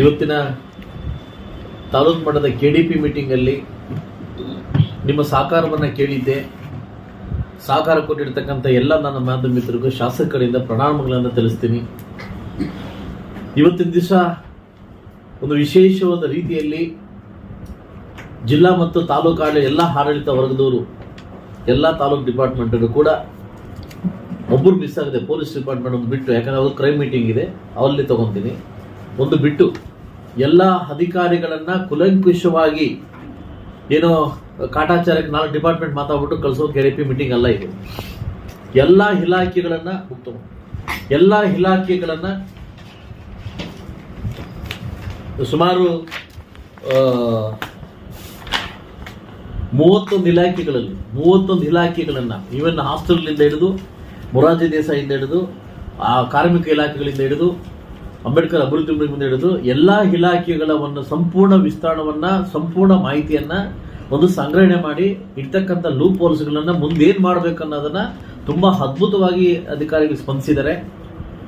ಇವತ್ತಿನ ತಾಲೂಕು ಮಟ್ಟದ K D P ಮೀಟಿಂಗಲ್ಲಿ ನಿಮ್ಮ ಸಹಕಾರವನ್ನು ಕೇಳಿದ್ದೆ. ಸಹಕಾರ ಕೊಟ್ಟಿರ್ತಕ್ಕಂಥ ಎಲ್ಲ ನನ್ನ ಮಾಧ್ಯಮ ಮಿತ್ರರಿಗೂ ಶಾಸಕರಿಂದ ಪ್ರಣಾಮಗಳನ್ನು ತಿಳಿಸ್ತೀನಿ. ಇವತ್ತಿನ ದಿವಸ ಒಂದು ವಿಶೇಷವಾದ ರೀತಿಯಲ್ಲಿ ಜಿಲ್ಲಾ ಮತ್ತು ತಾಲೂಕು ಆಡಳಿತ, ಎಲ್ಲ ಆಡಳಿತ ವರ್ಗದವರು, ಎಲ್ಲ ತಾಲೂಕು ಡಿಪಾರ್ಟ್ಮೆಂಟರು ಕೂಡ ಒಬ್ಬರು ಮಿಸ್ ಆಗಿದೆ ಪೊಲೀಸ್ ಡಿಪಾರ್ಟ್ಮೆಂಟ್ ಬಿಟ್ಟು, ಯಾಕಂದ್ರೆ ಅವ್ರು ಕ್ರೈಮ್ ಮೀಟಿಂಗ್ ಇದೆ ಅವಲ್ಲಿ ತಗೊಂತೀನಿ. ಒಂದು ಬಿಟ್ಟು ಎಲ್ಲ ಅಧಿಕಾರಿಗಳನ್ನ ಕುಲಂಕುಷವಾಗಿ ಏನೋ ಕಾಟಾಚಾರಕ್ಕೆ ನಾಲ್ಕು ಡಿಪಾರ್ಟ್ಮೆಂಟ್ ಮಾತಾಡ್ಬಿಟ್ಟು ಕಳಿಸೋ ಕೆ ಪಿ ಮೀಟಿಂಗ್ ಅಲ್ಲ ಇದು. ಎಲ್ಲ ಇಲಾಖೆಗಳನ್ನ ಉತ್ತಮ ಎಲ್ಲ ಇಲಾಖೆಗಳನ್ನ ಸುಮಾರು ಮೂವತ್ತೊಂದು ಇಲಾಖೆಗಳಲ್ಲಿ, ಮೂವತ್ತೊಂದು ಇಲಾಖೆಗಳನ್ನ ಇವನ್ ಹಾಸ್ಟೆಲ್ನಿಂದ ಹಿಡಿದು, ಮೊರಾರ್ಜಿ ದೇಸಾಯಿಂದ ಹಿಡಿದು, ಆ, ಕಾರ್ಮಿಕ ಇಲಾಖೆಗಳಿಂದ ಹಿಡಿದು ಅಂಬೇಡ್ಕರ್ ಅಭಿವೃದ್ಧಿ ಮುಂದೆ ಹಿಡಿದು ಎಲ್ಲ ಇಲಾಖೆಗಳ ಒಂದು ಸಂಪೂರ್ಣ ವಿಸ್ತರಣವನ್ನ ಸಂಪೂರ್ಣ ಮಾಹಿತಿಯನ್ನ ಒಂದು ಸಂಗ್ರಹಣೆ ಮಾಡಿ ಇರ್ತಕ್ಕಂಥ ಲೂಪ್ ಹೋಲ್ಸ್ಗಳನ್ನ ಮುಂದೇನು ಮಾಡ್ಬೇಕು ಅನ್ನೋದನ್ನ ತುಂಬಾ ಅದ್ಭುತವಾಗಿ ಅಧಿಕಾರಿಗಳು ಸ್ಪಂದಿಸಿದ್ದಾರೆ.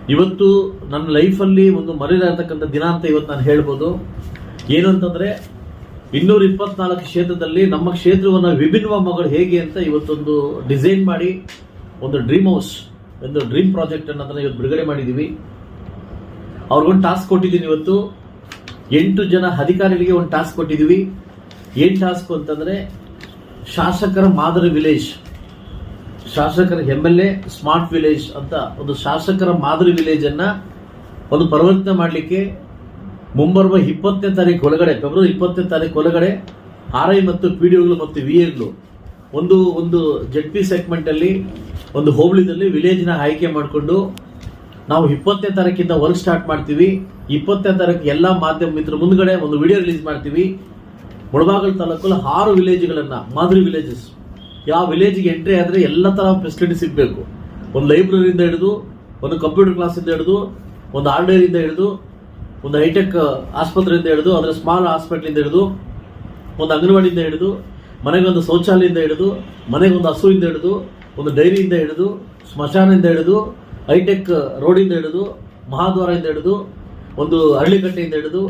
ಇವತ್ತು ನನ್ನ ಲೈಫಲ್ಲಿ ಒಂದು ಮರೆಯಲಾಗತಕ್ಕಂಥ ದಿನ ಅಂತ ಇವತ್ತು ನಾನು ಹೇಳ್ಬೋದು. ಏನು ಅಂತಂದ್ರೆ, ಇನ್ನೂರ ಇಪ್ಪತ್ನಾಲ್ಕು ಕ್ಷೇತ್ರದಲ್ಲಿ ನಮ್ಮ ಕ್ಷೇತ್ರವನ್ನು ವಿಭಿನ್ನ ಮಗಳು ಹೇಗೆ ಅಂತ ಇವತ್ತೊಂದು ಡಿಸೈನ್ ಮಾಡಿ, ಒಂದು ಡ್ರೀಮ್ ಹೌಸ್ ಒಂದು ಡ್ರೀಮ್ ಪ್ರಾಜೆಕ್ಟ್ ಅನ್ನೋದನ್ನ ಇವತ್ತು ಬಿಡುಗಡೆ ಮಾಡಿದ್ದೀವಿ ಅವ್ರಿಗೊಂದು ಟಾಸ್ಕ್ ಕೊಟ್ಟಿದ್ದೀನಿ ಇವತ್ತು. ಎಂಟು ಜನ ಅಧಿಕಾರಿಗಳಿಗೆ ಒಂದು ಟಾಸ್ಕ್ ಕೊಟ್ಟಿದ್ದೀವಿ. ಏನು ಟಾಸ್ಕ್ ಅಂತಂದ್ರೆ ಶಾಸಕರ ಮಾದರಿ ವಿಲೇಜ್, ಶಾಸಕರ M L A smart village ಅಂತ ಒಂದು ಶಾಸಕರ ಮಾದರಿ ವಿಲೇಜ್ ಅನ್ನ ಒಂದು ಪರಿವರ್ತನೆ ಮಾಡಲಿಕ್ಕೆ ಮುಂಬರುವ ಇಪ್ಪತ್ತನೇ ತಾರೀಕು ಒಳಗಡೆ, ಫೆಬ್ರವರಿ ಇಪ್ಪತ್ತನೇ ತಾರೀಕು ಒಳಗಡೆ ಆರ್ ಐ ಮತ್ತು ಪಿ ಡಿ ಮತ್ತು ವಿ ಎಗಳು ಒಂದು ಒಂದು ಜೆಡ್ ಪಿ ಸೆಗ್ಮೆಂಟ್ ಅಲ್ಲಿ ಒಂದು ಹೋಬಳಿದಲ್ಲಿ ವಿಲೇಜ್ನ ಆಯ್ಕೆ ಮಾಡಿಕೊಂಡು ನಾವು ಇಪ್ಪತ್ತನೇ ತಾರೀಕಿಂದ ವರ್ಕ್ ಸ್ಟಾರ್ಟ್ ಮಾಡ್ತೀವಿ. ಇಪ್ಪತ್ತನೇ ತಾರೀಕು ಎಲ್ಲ ಮಾಧ್ಯಮ ಮಿತ್ರ ಮುಂದ್ಗಡೆ ಒಂದು ವಿಡಿಯೋ ರಿಲೀಸ್ ಮಾಡ್ತೀವಿ. ಮುಳಬಾಗಲ್ ತಾಲೂಕಲ್ಲಿ ಆರು ವಿಲೇಜ್ಗಳನ್ನ ಮಾದರಿ ವಿಲೇಜಸ್ ಯಾವ ವಿಲೇಜ್ಗೆ ಎಂಟ್ರಿ ಆದ್ರೆ ಎಲ್ಲ ತರ ಫೆಸಿಲಿಟಿ ಸಿಗಬೇಕು. ಒಂದು ಲೈಬ್ರರಿಯಿಂದ ಹಿಡಿದು, ಒಂದು ಕಂಪ್ಯೂಟರ್ ಕ್ಲಾಸಿಂದ ಹಿಡಿದು, ಒಂದು ಆರ್ಡರಿಂದ ಹಿಡಿದು, ಒಂದು ಹೈಟೆಕ್ ಆಸ್ಪತ್ರೆಯಿಂದ ಹಿಡಿದು ಅದರ ಸ್ಮಾಲ್ ಹಾಸ್ಪಿಟ್ಲಿಂದ ಹಿಡಿದು, ಒಂದು ಅಂಗನವಾಡಿಯಿಂದ ಹಿಡಿದು ಮನೆಗೊಂದು ಶೌಚಾಲಯದಿಂದ ಹಿಡಿದು ಮನೆಗೊಂದು ಹಸುವಿಂದ ಹಿಡಿದು, ಒಂದು ಡೈರಿಯಿಂದ ಹಿಡಿದು, ಸ್ಮಶಾನದಿಂದ ಹಿಡಿದು ಹೈಟೆಕ್ ರೋಡಿಂದ ಹಿಡಿದು, ಮಹಾದ್ವಾರದಿಂದ ಹಿಡಿದು, ಒಂದು ಅರಳಿಕಟ್ಟೆಯಿಂದ ಹಿಡಿದು,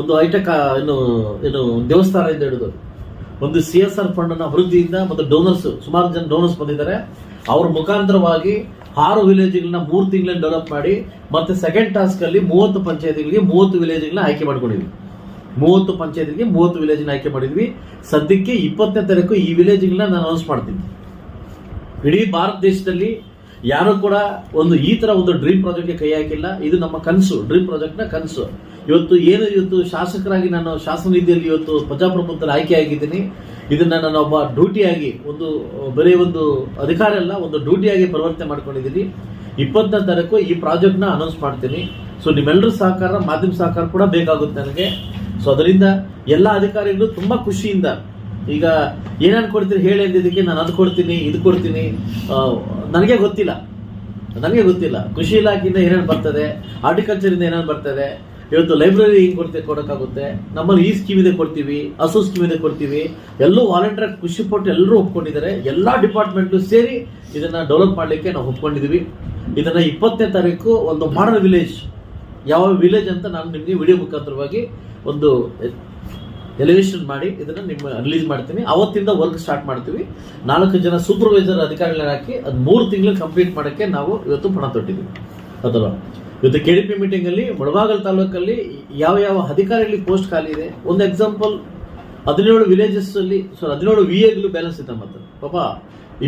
ಒಂದು ಹೈಟೆಕ್ ಏನು ಏನು ದೇವಸ್ಥಾನದಿಂದ ಹಿಡಿದು, ಒಂದು ಸಿ ಎಸ್ ಆರ್ ಫಂಡ್ ಅನ್ನ ಅಭಿವೃದ್ಧಿಯಿಂದ ಮತ್ತು ಡೋನರ್ಸ್, ಸುಮಾರು ಜನ ಡೋನರ್ಸ್ ಬಂದಿದ್ದಾರೆ. ಅವ್ರ ಮುಖಾಂತರವಾಗಿ ಆರು ವಿಲೇಜ್ಗಳನ್ನ ಮೂರು ತಿಂಗಳಲ್ಲಿ ಡೆವಲಪ್ ಮಾಡಿ, ಮತ್ತೆ ಸೆಕೆಂಡ್ ಟಾಸ್ಕ್ ಅಲ್ಲಿ ಮೂವತ್ತು ಪಂಚಾಯತಿಗಳಿಗೆ ಮೂವತ್ತು ವಿಲೇಜ್ಗಳನ್ನ ಆಯ್ಕೆ ಮಾಡ್ಕೊಂಡಿದ್ವಿ. ಮೂವತ್ತು ಪಂಚಾಯತಿಗೆ ಮೂವತ್ತು ವಿಲೇಜ್ನ ಆಯ್ಕೆ ಮಾಡಿದ್ವಿ. ಸದ್ಯಕ್ಕೆ ಇಪ್ಪತ್ತನೇ ತಾರೀಕು ಈ ವಿಲೇಜ್ಗಳನ್ನ ನಾನು ಅನೌನ್ಸ್ ಮಾಡ್ತೀನಿ. ಇಡೀ ಭಾರತ ದೇಶದಲ್ಲಿ ಯಾರು ಕೂಡ ಒಂದು ಈ ತರ ಒಂದು ಡ್ರೀಮ್ ಪ್ರಾಜೆಕ್ಟ್ಗೆ ಕೈ ಹಾಕಿಲ್ಲ. ಇದು ನಮ್ಮ ಕನಸು ಡ್ರೀಮ್ ಪ್ರಾಜೆಕ್ಟ್ನ ಕನಸು. ಇವತ್ತು ಏನು ಇವತ್ತು ಶಾಸಕರಾಗಿ ನಾನು ಶಾಸನ ನಿಧಿಯಲ್ಲಿ ಇವತ್ತು ಪ್ರಜಾಪ್ರಭುತ್ವದಲ್ಲಿ ಆಯ್ಕೆಯಾಗಿದ್ದೀನಿ ಇದನ್ನ ನಾನು ಒಬ್ಬ ಡ್ಯೂಟಿಯಾಗಿ ಒಂದು, ಬರೀ ಒಂದು ಅಧಿಕಾರ ಅಲ್ಲ, ಒಂದು ಡ್ಯೂಟಿಯಾಗಿ ಪರಿವರ್ತನೆ ಮಾಡ್ಕೊಂಡಿದ್ದೀನಿ. ಇಪ್ಪತ್ತನೇ ತಾರೀಕು ಈ ಪ್ರಾಜೆಕ್ಟ್ನ ಅನೌನ್ಸ್ ಮಾಡ್ತೀನಿ. ಸೊ ನಿಮ್ಮೆಲ್ಲರ ಸಹಕಾರ, ಮಾಧ್ಯಮ ಸಹಕಾರ ಕೂಡ ಬೇಕಾಗುತ್ತೆ ನನಗೆ. ಸೊ ಅದರಿಂದ ಎಲ್ಲ ಅಧಿಕಾರಿಗಳು ತುಂಬಾ ಖುಷಿಯಿಂದ ಈಗ ಏನೇನು ಕೊಡ್ತೀರಿ ಹೇಳಿ ಅಂದಿದ್ದಕ್ಕೆ ನಾನು ಅದು ಕೊಡ್ತೀನಿ, ಇದು ಕೊಡ್ತೀನಿ. ನನಗೆ ಗೊತ್ತಿಲ್ಲ. ನನಗೆ ಗೊತ್ತಿಲ್ಲ. ಕೃಷಿ ಇಲಾಖೆಯಿಂದ ಏನೇನು ಬರ್ತದೆ ಹಾರ್ಟಿಕಲ್ಚರಿಂದ ಏನೇನು ಬರ್ತದೆ, ಇವತ್ತು ಲೈಬ್ರರಿ ಹಿಂಗೆ ಕೊಡ್ತೀವಿ ಕೊಡೋಕ್ಕಾಗುತ್ತೆ. ನಮ್ಮಲ್ಲಿ ಈ ಸ್ಕೀಮ್ ಇದೆ ಕೊಡ್ತೀವಿ ಹಸು ಸ್ಕೀಮ್ ಇದೆ ಕೊಡ್ತೀವಿ. ಎಲ್ಲೂ ವಾಲಂಟಿಯರ್ ಖುಷಿ ಪಟ್ಟು ಎಲ್ಲರೂ ಒಪ್ಕೊಂಡಿದ್ದಾರೆ. ಎಲ್ಲ ಡಿಪಾರ್ಟ್ಮೆಂಟು ಸೇರಿ ಇದನ್ನು ಡೆವಲಪ್ ಮಾಡಲಿಕ್ಕೆ ನಾವು ಒಪ್ಕೊಂಡಿದೀವಿ. ಇದನ್ನು ಇಪ್ಪತ್ತನೇ ತಾರೀಕು ಒಂದು ಮಾಡಲ್ ವಿಲೇಜ್ ಯಾವ ವಿಲೇಜ್ ಅಂತ ನಾನು ನಿಮಗೆ ವಿಡಿಯೋ ಮುಖಾಂತರವಾಗಿ ಒಂದು ಎಲಿವೇಶನ್ ಮಾಡಿ ಇದನ್ನು ನಿಮ್ಮ ರಿಲೀಸ್ ಮಾಡ್ತೀನಿ. ಅವತ್ತಿಂದ ವರ್ಕ್ ಸ್ಟಾರ್ಟ್ ಮಾಡ್ತೀವಿ. ನಾಲ್ಕು ಜನ ಸೂಪರ್ವೈಸರ್ ಅಧಿಕಾರಿಗಳನ್ನ ಹಾಕಿ ಅದು ಮೂರು ತಿಂಗಳು ಕಂಪ್ಲೀಟ್ ಮಾಡೋಕ್ಕೆ ನಾವು ಇವತ್ತು ಪಣ ತೊಟ್ಟಿದ್ದೀವಿ. ಅಥವಾ ಇವತ್ತು ಕೆ ಡಿ ಪಿ ಮೀಟಿಂಗ್ ಅಲ್ಲಿ ಮುಳಬಾಗಲ್ ತಾಲೂಕಲ್ಲಿ ಯಾವ ಯಾವ ಅಧಿಕಾರಿಗಳಿಗೆ ಪೋಸ್ಟ್ ಖಾಲಿ ಇದೆ? ಒಂದು ಎಕ್ಸಾಂಪಲ್ ಹದಿನೇಳು ವಿಲೇಜಸ್ ಅಲ್ಲಿ ಸೊ ಹದಿನೇಳು ವಿ ಎಗಳು ಬ್ಯಾಲೆನ್ಸ್ ಇದೆ ಮತ್ತೆ ಪಾಪ,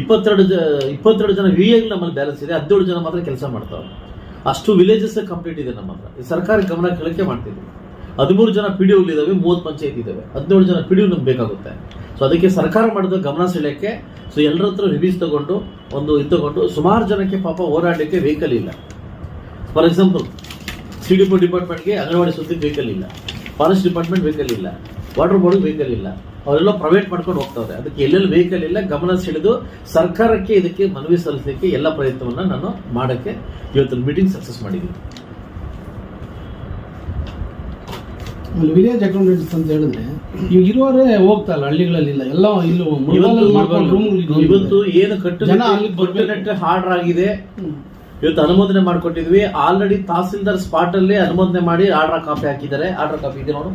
ಇಪ್ಪತ್ತೆರಡು ಜ, ಇಪ್ಪತ್ತೆರಡು ಜನ ವಿ ಎಗಳು ನಮ್ಮಲ್ಲಿ ಬ್ಯಾಲೆನ್ಸ್ ಇದೆ. ಹದಿನೇಳು ಜನ ಮಾತ್ರ ಕೆಲಸ ಮಾಡ್ತಾವೆ ಅಷ್ಟು ವಿಲೇಜಸ್ ಕಂಪ್ಲೀಟ್ ಇದೆ ನಮ್ಮ ಹತ್ರ. ಸರ್ಕಾರ ಗಮನ ಕೇಳಕ್ಕೆ ಮಾಡ್ತಿದ್ವಿ ಹದಿಮೂರು ಜನ ಪಿ ಡಿ ಇದಾವೆ, ಮೂವತ್ತು ಪಂಚಾಯತ್ ಇದಾವೆ. ಹದಿನೇಳು ಜನ ಪಿ ಡಿ ನಮ್ಗೆ ಬೇಕಾಗುತ್ತೆ. ಸೊ ಅದಕ್ಕೆ ಸರ್ಕಾರ ಮಾಡಿದ ಗಮನ ಸೆಳೆಯಕ್ಕೆ ಸೊ ಎಲ್ಲರ ಹತ್ರ ರಿವ್ಯೂಸ್ ತಗೊಂಡು, ಒಂದು ಇದು ತಗೊಂಡು, ಸುಮಾರು ಜನಕ್ಕೆ ಪಾಪ ಓಡಾಡಲಿಕ್ಕೆ ವೆಹಿಕಲ್ ಇಲ್ಲ. ಫಾರ್ ಎಕ್ಸಾಂಪಲ್ ಸಿ ಡಿ ಡಿಪಾರ್ಟ್ಮೆಂಟ್ಗೆ ಅಂಗನವಾಡಿ ಸುದ್ದಿ ವೆಹಿಕಲ್ ಇಲ್ಲ. ಫಾರೆಸ್ಟ್ ಡಿಪಾರ್ಟ್ಮೆಂಟ್ ವೆಹಿಕಲ್ ಇಲ್ಲ. ವಾಟರ್ ಬೋರ್ಡ್ ವೆಹಿಕಲ್ ಇಲ್ಲ. ಅವರೆಲ್ಲ ಪ್ರೈವೇಟ್ ಮಾಡ್ಕೊಂಡು ಹೋಗ್ತಾವ್ರೆ. ಅದಕ್ಕೆ ಎಲ್ಲೆಲ್ಲಿ ವೆಹಿಕಲ್ ಇಲ್ಲ, ಗಮನ ಸೆಳೆದು ಸರ್ಕಾರಕ್ಕೆ ಇದಕ್ಕೆ ಮನವಿ ಸಲ್ಲಿಸಲಿಕ್ಕೆ ಎಲ್ಲ ಪ್ರಯತ್ನವನ್ನು ನಾನು ಮಾಡೋಕ್ಕೆ ಇವತ್ತು ಮೀಟಿಂಗ್ ಸಕ್ಸಸ್ ಮಾಡಿದ್ದೀನಿ. ಅಲ್ಲಿ ವಿಲೇಜ್ ಅಕೌಂಟೆಂಟ್ಸ್ ಅಂತ ಹೇಳಿದ್ರೆ ಈಗ ಇರುವವರೇ ಹೋಗ್ತಾ ಇಲ್ಲ ಹಳ್ಳಿಗಳಲ್ಲಿ ಇಲ್ಲ ಎಲ್ಲ ಇಲ್ಲಿ ಇವತ್ತು ಏನು ಕಟ್ಟು ಜನ ಅಲ್ಲಿ. ಕಟ್ಟುನಿಟ್ಟು ಹಾರ್ಡರ್ ಆಗಿದೆ. ಇವತ್ತು ಅನುಮೋದನೆ ಮಾಡಿಕೊಟ್ಟಿದ್ವಿ. ಆಲ್ರೆಡಿ ತಹಸೀಲ್ದಾರ್ ಸ್ಪಾಟ್ ಅಲ್ಲಿ ಅನುಮೋದನೆ ಮಾಡಿ ಆರ್ಡರ್ ಕಾಪಿ ಹಾಕಿದ್ದಾರೆ. ಆರ್ಡರ್ ಕಾಪಿ ಇದೆ ನೋಡು.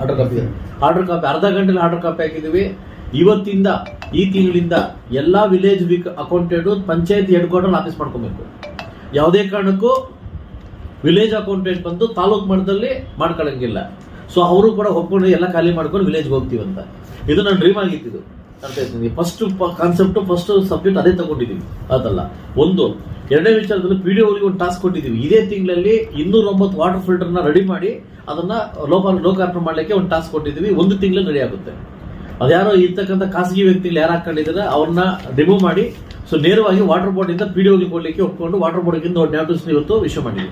ಆರ್ಡರ್ ಕಾಪಿ ಆರ್ಡರ್ ಕಾಪಿ ಅರ್ಧ ಗಂಟೆಲಿ ಆರ್ಡರ್ ಕಾಪಿ ಹಾಕಿದ್ವಿ ಇವತ್ತಿಂದ ಈ ತಿಂಗಳಿಂದ ಎಲ್ಲ village week accountant panchayat head quarter office ಮಾಡ್ಕೋಬೇಕು. ಯಾವುದೇ ಕಾರಣಕ್ಕೂ ವಿಲೇಜ್ ಅಕೌಂಟೆಂಟ್ ಬಂದು ತಾಲೂಕು ಮಟ್ಟದಲ್ಲಿ ಮಾಡ್ಕೊಳ್ಳಂಗಿಲ್ಲ ಸೊ ಅವರು ಕೂಡ ಒಪ್ಕೊಂಡು ಎಲ್ಲ ಖಾಲಿ ಮಾಡ್ಕೊಂಡು ವಿಲೇಜ್ಗೆ ಹೋಗ್ತೀವಿ ಅಂತ. ಇದು ನನ್ನ ಡ್ರೀಮ್ ಆಗಿತ್ತು ಅಂತ ಹೇಳ್ತೀನಿ. ಫಸ್ಟ್ ಕಾನ್ಸೆಪ್ಟ್ ಫಸ್ಟ್ ಸಬ್ಜೆಕ್ಟ್ ಅದೇ ತಗೊಂಡಿದ್ದೀವಿ ಅದಲ್ಲ. ಒಂದು, ಎರಡನೇ ವಿಚಾರದಲ್ಲಿ ಪಿ ಡಿ ಒಂದು ಟಾಸ್ಕ್ ಕೊಟ್ಟಿದ್ದೀವಿ ಇದೇ ತಿಂಗಳಲ್ಲಿ ಇನ್ನೂರ ಒಂಬತ್ತು ವಾಟರ್ ಫಿಲ್ಟರ್ನ ರೆಡಿ ಮಾಡಿ ಅದನ್ನ ಲೋಪ ಲೋಕಾರ್ಪಣೆ ಮಾಡಲಿಕ್ಕೆ ಒಂದು ಟಾಸ್ಕ್ ಕೊಟ್ಟಿದ್ದೀವಿ ಒಂದು ತಿಂಗಳು ರೆಡಿ ಆಗುತ್ತೆ. ಅದ್ಯಾರೋ ಇರ್ತಕ್ಕಂಥ ಖಾಸಗಿ ವ್ಯಕ್ತಿಗಳು ಯಾರು ಹಾಕೊಂಡಿದ್ದಾರೆ ಅವ್ರನ್ನ ರಿಮೂವ್ ಮಾಡಿ ಸೊ ನೇರವಾಗಿ ವಾಟರ್ ಬೋರ್ಡ್ ಇಂದ ಪಿ ಡಿ ಕೊಡ್ಲಿಕ್ಕೆ ಒಪ್ಕೊಂಡು ವಾಟರ್ ಬೋರ್ಡ್ ಇಂದ ಒಂದು ನೋಟಿಸ್ ಇವತ್ತು ವಿಷಯ ಮಾಡಿದ್ವಿ.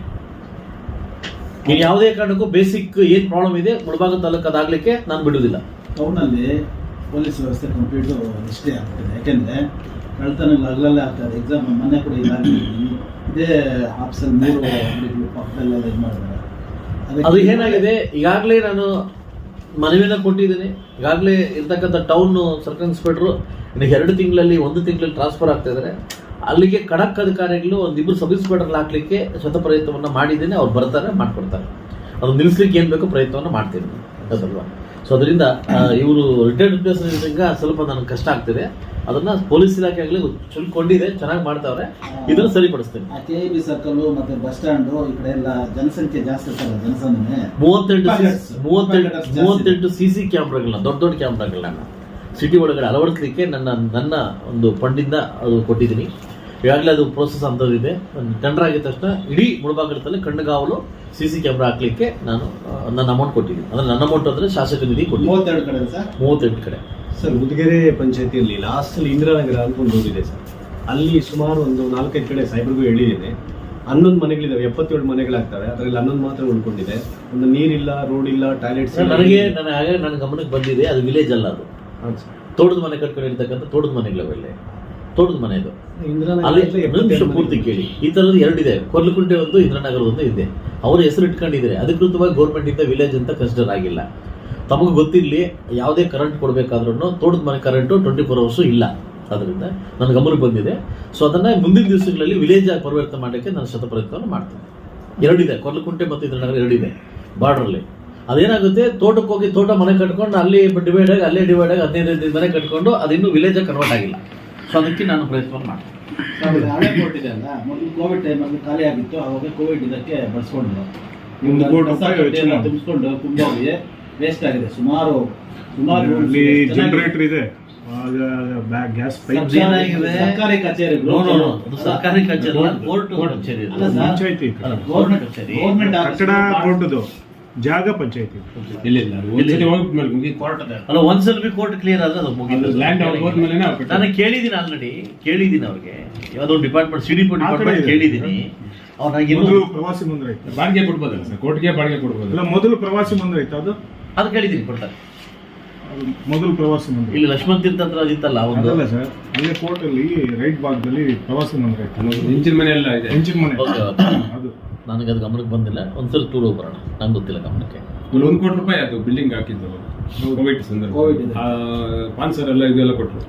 ನೀವು ಯಾವುದೇ ಕಾರಣಕ್ಕೂ ಬೇಸಿಕ್ ಏನ್ ಪ್ರಾಬ್ಲಮ್ ಇದೆ ಮುಳಬಾಗ ತಾಲೂಕು ಅದಾಗ್ಲಿಕ್ಕೆ ನಾನು ಬಿಡುವುದಿಲ್ಲ ಟೌನಲ್ಲಿ ಪೊಲೀಸ್ ವ್ಯವಸ್ಥೆ ಕಂಪ್ಲೀಟ್ ನಿಷ್ಠೆ ಆಗ್ತಿದೆ ಯಾಕೆಂದ್ರೆ ಕಳ್ತನಗಳು ಹಗಲಲ್ಲೇ ಆಗ್ತದೆ ಎಕ್ಸಾಮ್ ಮೊನ್ನೆ ಕೂಡ ಇದೇ ಆಫೀಸಲ್ಲಿ ಮೂರು ಅಂಗಡಿಗಳು ಪಕ್ಕದಲ್ಲೆಲ್ಲ ಇದು ಮಾಡಿದ್ದಾರೆ. ಅದು ಏನಾಗಿದೆ? ಈಗಾಗಲೇ ನಾನು ಮನವಿನ ಕೊಟ್ಟಿದ್ದೀನಿ. ಈಗಾಗಲೇ ಇರ್ತಕ್ಕಂಥ ಟೌನ್ ಸರ್ಕಲ್ ಇನ್ಸ್ಪೆಕ್ಟ್ರು ಇನ್ನು ಎರಡು ತಿಂಗಳಲ್ಲಿ ಒಂದು ತಿಂಗಳಲ್ಲಿ ಟ್ರಾನ್ಸ್ಫರ್ ಆಗ್ತಾ ಇದ್ದಾರೆ ಅಲ್ಲಿಗೆ ಖಡಕ್ ಅಧಿಕಾರಿಗಳು ಒಂದಿಬ್ರು ಸಬ್ ಇನ್ಸ್ಪೆಕ್ಟರ್ ಹಾಕ್ಲಿಕ್ಕೆ ಸ್ವತಃ ಪ್ರಯತ್ನವನ್ನು ಮಾಡಿದ್ದೇನೆ ಅವ್ರು ಬರ್ತಾರೆ ಮಾಡ್ಕೊಡ್ತಾರೆ. ಅದು ನಿಲ್ಲಿಸ್ಲಿಕ್ಕೆ ಏನು ಬೇಕೋ ಪ್ರಯತ್ನವನ್ನು ಮಾಡ್ತೀನಿ ಅದಲ್ವಾ ಸೊ ಅದರಿಂದ ಇವರು ರಿಟೈರ್ಡ್ ಸ್ವಲ್ಪ ನನಗೆ ಕಷ್ಟ ಆಗ್ತಿದೆ. ಅದನ್ನ ಪೊಲೀಸ್ ಇಲಾಖೆ ಆಗಲಿ ಚುಲ್ಕೊಂಡಿದೆ ಚೆನ್ನಾಗಿ ಮಾಡ್ತಾವ್ರೆ. ಇದನ್ನು ಸರಿಪಡಿಸ್ತೀನಿ. ಕೆ ಬಿ ಸರ್ಕಲ್ ಮತ್ತೆ ಬಸ್ ಸ್ಟ್ಯಾಂಡ್ ಈ ಕಡೆ ಎಲ್ಲ ಜನಸಂಖ್ಯೆ ಜಾಸ್ತಿ ಇರ್ತಲ್ಲ ಜನಸಂಖ್ಯೆ ಮೂವತ್ತೆಂಟು. ಮೂವತ್ತೆಂಟು ಮೂವತ್ತೆಂಟು ಸಿ ಸಿ ಕ್ಯಾಮ್ರಾಗಳನ್ನ ದೊಡ್ಡ ದೊಡ್ಡ ಕ್ಯಾಮ್ರಾಗಳನ್ನ ಸಿಟಿ ಒಳಗಡೆ ಅಳವಡಿಸಲಿಕ್ಕೆ ನನ್ನ ನನ್ನ ಒಂದು ಫಂಡಿಂದ ಅದು ಕೊಟ್ಟಿದ್ದೀನಿ. ಈಗಾಗಲೇ ಅದು ಪ್ರೋಸೆಸ್ ಅಂತದಿದೆ ಟೆಂಡರ್ ಆಗಿದ ತಕ್ಷಣ ಇಡೀ ಮುಳಬಾಗಿಲದಲ್ಲಿ ಕಣ್ಣುಗಾವಲು ಸಿ ಸಿ ಕ್ಯಾಮ್ರಾ ಹಾಕ್ಲಿಕ್ಕೆ ನಾನು ನನ್ನ ಅಮೌಂಟ್ ಕೊಟ್ಟಿದ್ದೀನಿ. ಅಂದ್ರೆ ನನ್ನ ಅಮೌಂಟ್ ಅಂದ್ರೆ ಶಾಸಕ ನಿಧಿ ಕೊಟ್ಟಿದ್ದೀನಿ. ಮೂವತ್ತೆರಡು ಕಡೆ ಸರ್? ಮೂವತ್ತೆಂಟು ಕಡೆ. ಸರ್ ಉದಗೆರೆ ಪಂಚಾಯತಿಯಲ್ಲಿ ಲಾಸ್ಟ್ ಅಲ್ಲಿ ಇಂದಿರಾನಗರ ಅಂತ ಒಂದು ಊರಿದೆ ಸರ್. ಅಲ್ಲಿ ಸುಮಾರು ಒಂದು ನಾಲ್ಕೈದು ಕಡೆ ಸೈಬರ್ಗೂ ಹೇಳಿದ್ದೀನಿ ಹನ್ನೊಂದು ಮನೆಗಳಿದಾವೆ ಎಪ್ಪತ್ತೇಳು ಮನೆಗಳಾಗ್ತವೆ. ಅದರಲ್ಲಿ ಹನ್ನೊಂದು ಮಾತ್ರ ಉಳ್ಕೊಂಡಿದೆ. ಒಂದು ನೀರಿಲ್ಲ ರೋಡ್ ಇಲ್ಲ. ಟಾಯ್ಲೆಟ್ಸ್ ನನಗೆ ನನಗೆ ಹಾಗೆ ನನ್ನ ಗಮನಕ್ಕೆ ಬಂದಿದೆ. ಅದು ವಿಲೇಜ್ ಅಲ್ಲ ಅದು. ತೋಟದ ಮನೆ ಕಟ್ಕೊಂಡಿರ್ತಕ್ಕಂಥ ತೋಟದ ಮನೆಗಳವೆಲ್ಲ ತೋಟದ ಮನೆ ಇದು. ಅಲ್ಲಿ ನಿಮಿಷ ಪೂರ್ತಿ ಕೇಳಿ. ಈ ತರದ ಎರಡಿದೆ. ಕೊರ್ಲಕುಂಟೆ ಒಂದು ಇಂದ್ರನಗರ ಒಂದು ಇದೆ. ಅವರು ಹೆಸರು ಇಟ್ಕೊಂಡಿದ್ದಾರೆ. ಅಧಿಕೃತವಾಗಿ ಗೌರ್ಮೆಂಟ್ ಇಂದ ವಿಲೇಜ್ ಅಂತ ಕನ್ಸಿಡರ್ ಆಗಿಲ್ಲ. ತಮಗೆ ಗೊತ್ತಿರಲಿ ಯಾವುದೇ ಕರೆಂಟ್ ಕೊಡಬೇಕಾದ್ರೂ ತೋಟದ ಮನೆ ಕರೆಂಟು ಟ್ವೆಂಟಿ ಫೋರ್ ಅವರ್ಸು ಇಲ್ಲ. ಅದರಿಂದ ನನ್ನ ಗಮನಕ್ಕೆ ಬಂದಿದೆ. ಸೊ ಅದನ್ನ ಮುಂದಿನ ದಿವಸಗಳಲ್ಲಿ ವಿಲೇಜ್ ಆಗಿ ಪರಿವರ್ತನೆ ಮಾಡೋಕ್ಕೆ ನಾನು ಶತ ಪ್ರಯತ್ನ ಮಾಡ್ತೀನಿ. ಎರಡಿದೆ. ಕೊರ್ಲಕುಂಟೆ ಮತ್ತು ಇಂದ್ರನಗರ ಎರಡಿದೆ. ಬಾರ್ಡ್ರಲ್ಲಿ ಅದೇನಾಗುತ್ತೆ? ತೋಟಕ್ಕೆ ಹೋಗಿ ತೋಟ ಮನೆ ಕಟ್ಕೊಂಡು ಅಲ್ಲಿ ಡಿವೈಡ್ ಆಗಿ ಅಲ್ಲೇ ಡಿವೈಡ್ ಆಗಿ ಹದಿನೈದು ದಿನ ಮನೆ ಕಟ್ಕೊಂಡು ಅದಿನ್ನೂ ವಿಲೇಜ್ ಕನ್ವರ್ಟ್ ಆಗಿಲ್ಲ. ಸೊ ಅದಕ್ಕೆ ನಾನು ಪ್ರಯತ್ನ ಮಾಡ್ತೀನಿ ನಮ್ದು ಹಳೆ ಕೋರ್ಟ್ ಇದೆ ಅಲ್ಲ ಮೊದಲು ಕೋವಿಡ್ ಟೈಮಲ್ಲಿ ಖಾಲಿ ಆಗಿತ್ತು ಅವಾಗ ಕೋವಿಡ್ ಇದಕ್ಕೆ ಬಳಸ್ಕೊಂಡ್ರು ಒಂದು ಕೋಟಿ ಕಸ ರೂಪಾಯಿ ಕಡ್ಡಿ ಎಲ್ಲ ವೆಚ್ಚ. ತುಂಬಿಸ್ಕೊಂಡು ಕುಂಬೋಗಿ ವೇಸ್ಟ್ ಆಗಿದೆ ಸುಮಾರು ಸುಮಾರು ಅಲ್ಲಿ ಜನರೇಟರ್ ಇದೆ ಗ್ಯಾಸ್ ಪೈಪ್ ಅದು ಏನಾಗಿದೆ? ಸರ್ಕಾರಿ ಕಚೇರಿಗಳು ನೋ, ನೋ, ನೋ. ಅದು ಸರ್ಕಾರಿ ಕಚೇರಿ ಅಲ್ಲ, ಕೋರ್ಟ್ ಕಚೇರಿ ಇದು. ಅಲ್ಲ ಸರ್. ಪಂಚಾಯತಿ ಅಲ್ಲ, ಗೌರ್ಮೆಂಟ್ ಕಚೇರಿ. ಗೌರ್ಮೆಂಟ್ ಕಟ್ಟಡ ಕೋರ್ಟದು ಜಾಗ ಪಂಚಾಯತಿ ಅಲ್ಲ ಒಂದ್ಸಲ ಬಿ ಕೋರ್ಟ್ ಕ್ಲಿಯರ್ ಆದ್ರೆ ಅದು ನಾವು ನಾನು ಕೇಳಿದ್ದೀನಿ ಆಲ್ರೆಡಿ ಕೇಳಿದ್ದೀನಿ ಅವ್ರಿಗೆ. ಯಾವ್ದೋ ಡಿಪಾರ್ಟ್ಮೆಂಟ್ ಸಿಡಿ ಡಿ ಡಿಪಾರ್ಟ್ಮೆಂಟ್. ಕೇಳಿದ್ದೀನಿ. ಅವ್ರು ಮೊದಲು ಪ್ರವಾಸಿ ಮಂದಿರ ಇತ್ತು. ಬಾಡಿಗೆ ಕೊಡ್ಬೋದಲ್ಲ ಸರ್? ಕೋರ್ಟ್ಗೆ ಬಾಡಿಗೆ ಕೊಡ್ಬೋದು ಅಲ್ಲ ಮೊದಲು ಪ್ರವಾಸಿ ಮಂದಿರ ಇತ್ತು ಅದು? ಅದು ಕೇಳಿದೀನಿ ಕೊಡ್ತಾರೆ ಅದು ಮೊದಲು ಪ್ರವಾಸಿ ಮಂದಿರ. ಇಲ್ಲಿ ಲಕ್ಷ್ಮಣ್ ತೀರ್ಥ ಹತ್ರ ಅದಿತ್ತಲ್ಲ ಒಂದು ಅದಲ್ಲ ಸರ್ ಅಲ್ಲೇ ಕೋರ್ಟ್ ಅಲ್ಲಿ ರೈಟ್ ಭಾಗದಲ್ಲಿ ಪ್ರವಾಸಿ ಮಂದಿರ ಇತ್ತು. ಹೆಂಚಿನ ಮನೆ ಎಲ್ಲ ಇದೆ. ಹೆಂಚಿನ ಮನೆ. ಅದು. ನನಗೆ ಅದು ಗಮನಕ್ಕೆ ಬಂದಿಲ್ಲ. ಒಂದ್ಸಲ ಟೂರ್ ಹೋಗಿ ಬರೋಣ ನಂಗೆ ಗೊತ್ತಿಲ್ಲ ಗಮನಕ್ಕೆ. ಒಂದು ಒಂದು ಕೋಟಿ ರೂಪಾಯಿ ಅದು ಬಿಲ್ಡಿಂಗ್ ಹಾಕಿದ್ದು ಕೋವಿಡ್ ಸಂದರ್ಭ. ಸ್ಪಾನ್ಸರ್ ಎಲ್ಲ ಇದೆಲ್ಲ ಕೊಟ್ಟರು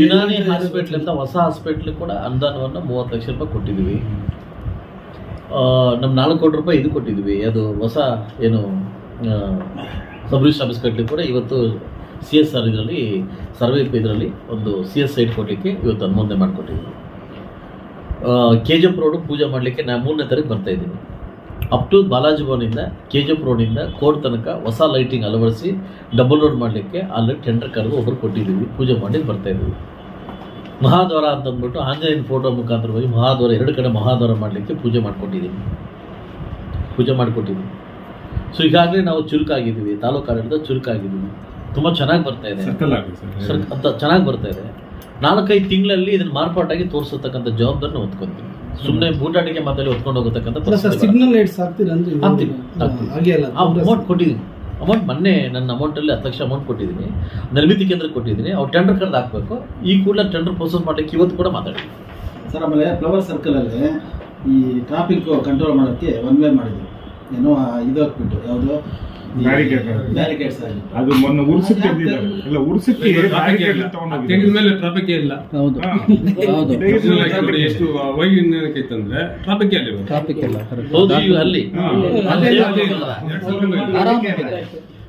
ಯುನಾನಿ ಹಾಸ್ಪಿಟ್ಲ್ ಅಂತ ಹೊಸ ಹಾಸ್ಪಿಟ್ಲ್ ಕೂಡ ಅನುದಾನವನ್ನು ಮೂವತ್ತು ಲಕ್ಷ ರೂಪಾಯಿ ಕೊಟ್ಟಿದ್ದೀವಿ. ಆ, ನಮ್ಮ ನಾಲ್ಕು ಕೋಟಿ ರೂಪಾಯಿ ಇದು ಕೊಟ್ಟಿದ್ದೀವಿ. ಅದು ಹೊಸ ಏನು ಸಬ್ ರಿಜಿಸ್ಟರ್ ಆಫೀಸ್ ಕಟ್ಟಲಿಕ್ಕೆ ಕೂಡ ಇವತ್ತು ಸಿ ಎಸ್ ಆರ್ ಇದರಲ್ಲಿ ಸರ್ವೆ ಇದರಲ್ಲಿ ಒಂದು ಸಿ ಎಸ್ ಸೈಟ್ ಕೊಡಲಿಕ್ಕೆ ಇವತ್ತು ಅನುಮೋದನೆ ಮಾಡಿಕೊಟ್ಟಿದ್ದೀವಿ. ಕೆ ಜಿ ಎಫ್ ರೋಡು ಪೂಜೆ ಮಾಡಲಿಕ್ಕೆ ನಾನು ಮೂರನೇ ತಾರೀಕು ಬರ್ತಾ ಇದ್ದೀನಿ. ಅಪ್ ಟು ಬಾಲಾಜಿ ಭವನಿಂದ ಕೆ ಜಿ ಎಫ್ ರೋಡಿಂದ ಕೋರ್ಟ್ ತನಕ ಹೊಸ ಲೈಟಿಂಗ್ ಅಳವಡಿಸಿ ಡಬಲ್ ರೋಡ್ ಮಾಡಲಿಕ್ಕೆ ಅಲ್ಲಿ ಟೆಂಡರ್ ಕರೆದು ಒಬ್ಬರು ಕೊಟ್ಟಿದ್ದೀವಿ. ಪೂಜೆ ಮಾಡಿ ಬರ್ತಾ ಇದ್ದೀವಿ. ಮಹಾದ್ವಾರ ಅಂತ ಅಂದ್ಬಿಟ್ಟು ಆಂಜನೇಯನ ಫೋಟೋ ಮುಖಾಂತರವಾಗಿ ಮಹಾದ್ವಾರ ಎರಡು ಕಡೆ ಮಹಾದ್ವಾರ ಮಾಡಲಿಕ್ಕೆ ಪೂಜೆ ಮಾಡಿಕೊಟ್ಟಿದ್ದೀವಿ. ಪೂಜೆ ಮಾಡಿಕೊಟ್ಟಿದ್ದೀವಿ. ಸೊ ಈಗಾಗಲೇ ನಾವು ಚುರುಕಾಗಿದ್ದೀವಿ ತಾಲೂಕು ಆಡಳಿತ ಚುರುಕಾಗಿದ್ದೀವಿ. ತುಂಬ ಚೆನ್ನಾಗಿ ಬರ್ತಾ ಇದೆ. ಚೆನ್ನಾಗಿ ಬರ್ತಾ ಇದೆ. ನಾಲ್ಕೈದು ತಿಂಗಳಲ್ಲಿ ಇದನ್ನ ಮಾರ್ಪಾಟಾಗಿ ತೋರಿಸತಕ್ಕಂಥ ಜವಾಬ್ದಾರಿನ ಹೊತ್ಕೊಂತೀವಿ ಸುಮ್ಮನೆ ಬೂಟಾಟಿಕೆ ಮಾತಲ್ಲಿ ಹೊತ್ಕೊಂಡು ಹೋಗತಕ್ಕಂಥ ಸಿಗ್ನಲ್ ಲೈಟ್ಸ್ ಹಾಕ್ತೀರಾ ಅಂದ್ರೆ ಅಮೌಂಟ್ ಕೊಟ್ಟಿದ್ದೀನಿ. ಅಮೌಂಟ್ ಮೊನ್ನೆ ನನ್ನ ಅಮೌಂಟಲ್ಲಿ ಹತ್ತು ಲಕ್ಷ ಅಮೌಂಟ್ ಕೊಟ್ಟಿದ್ದೀನಿ. ನಿರ್ಮಿತಿ ಕೇಂದ್ರಕ್ಕೆ ಕೊಟ್ಟಿದ್ದೀನಿ. ಅವ್ರು ಟೆಂಡರ್ ಕರೆದು ಹಾಕಬೇಕು. ಈ ಕೂಡಲೇ ಟೆಂಡರ್ ಪ್ರೊಸೆಸ್ ಮಾಡಲಿಕ್ಕೆ ಇವತ್ತು ಕೂಡ ಮಾತಾಡಿ. ಸರ್ ಆಮೇಲೆ ಫ್ಲವರ್ ಸರ್ಕಲ್ ಅಲ್ಲಿ ಈ ಟ್ರಾಫಿಕ್ ಕಂಟ್ರೋಲ್ ಮಾಡೋಕ್ಕೆ ಒನ್ ವೇ ಮಾಡಿದ್ರು. ಏನೋ ಇದು ಹಾಕ್ಬಿಟ್ಟು ಯಾವುದು? ಬ್ಯಾರಿಕೇಡ್ಸ್ ಅದು ಮೊನ್ನೆ ಉರ್ಸಕ್ಕೆ ಎದ್ದಿದ್ದಾರೆ ಇಲ್ಲ ಉರ್ಸಕ್ಕೆ ಬ್ಯಾರಿಕೇಡ್ ತೆಗೆದ ತಗೊಂಡೋಗಿದ್ದಾರೆ ಮೇಲೆ ಟ್ರಾಫಿಕ್ ಇಲ್ಲ. ಹೌದು. ಹೌದು. ತೆಗೆದು ಎಷ್ಟು ವೈಜ್ಞಾನಿಕ ಇತ್ತಂದ್ರೆ ಟ್ರಾಫಿಕ್ ಅಲ್ಲಿ ಇರೋದು. ಟ್ರಾಫಿಕ್ ಇಲ್ಲ. correct. ಹೌದು ಈಗ ಅಲ್ಲಿ. ಹಾ. ಅಲ್ಲಿ ಅಲ್ಲಿ. ಅಲ್ಲಿ. ಎರಡ್ ಸಾವಿರದ ಮೇಲೆ. ಆರಾಮಾಗಿದೆ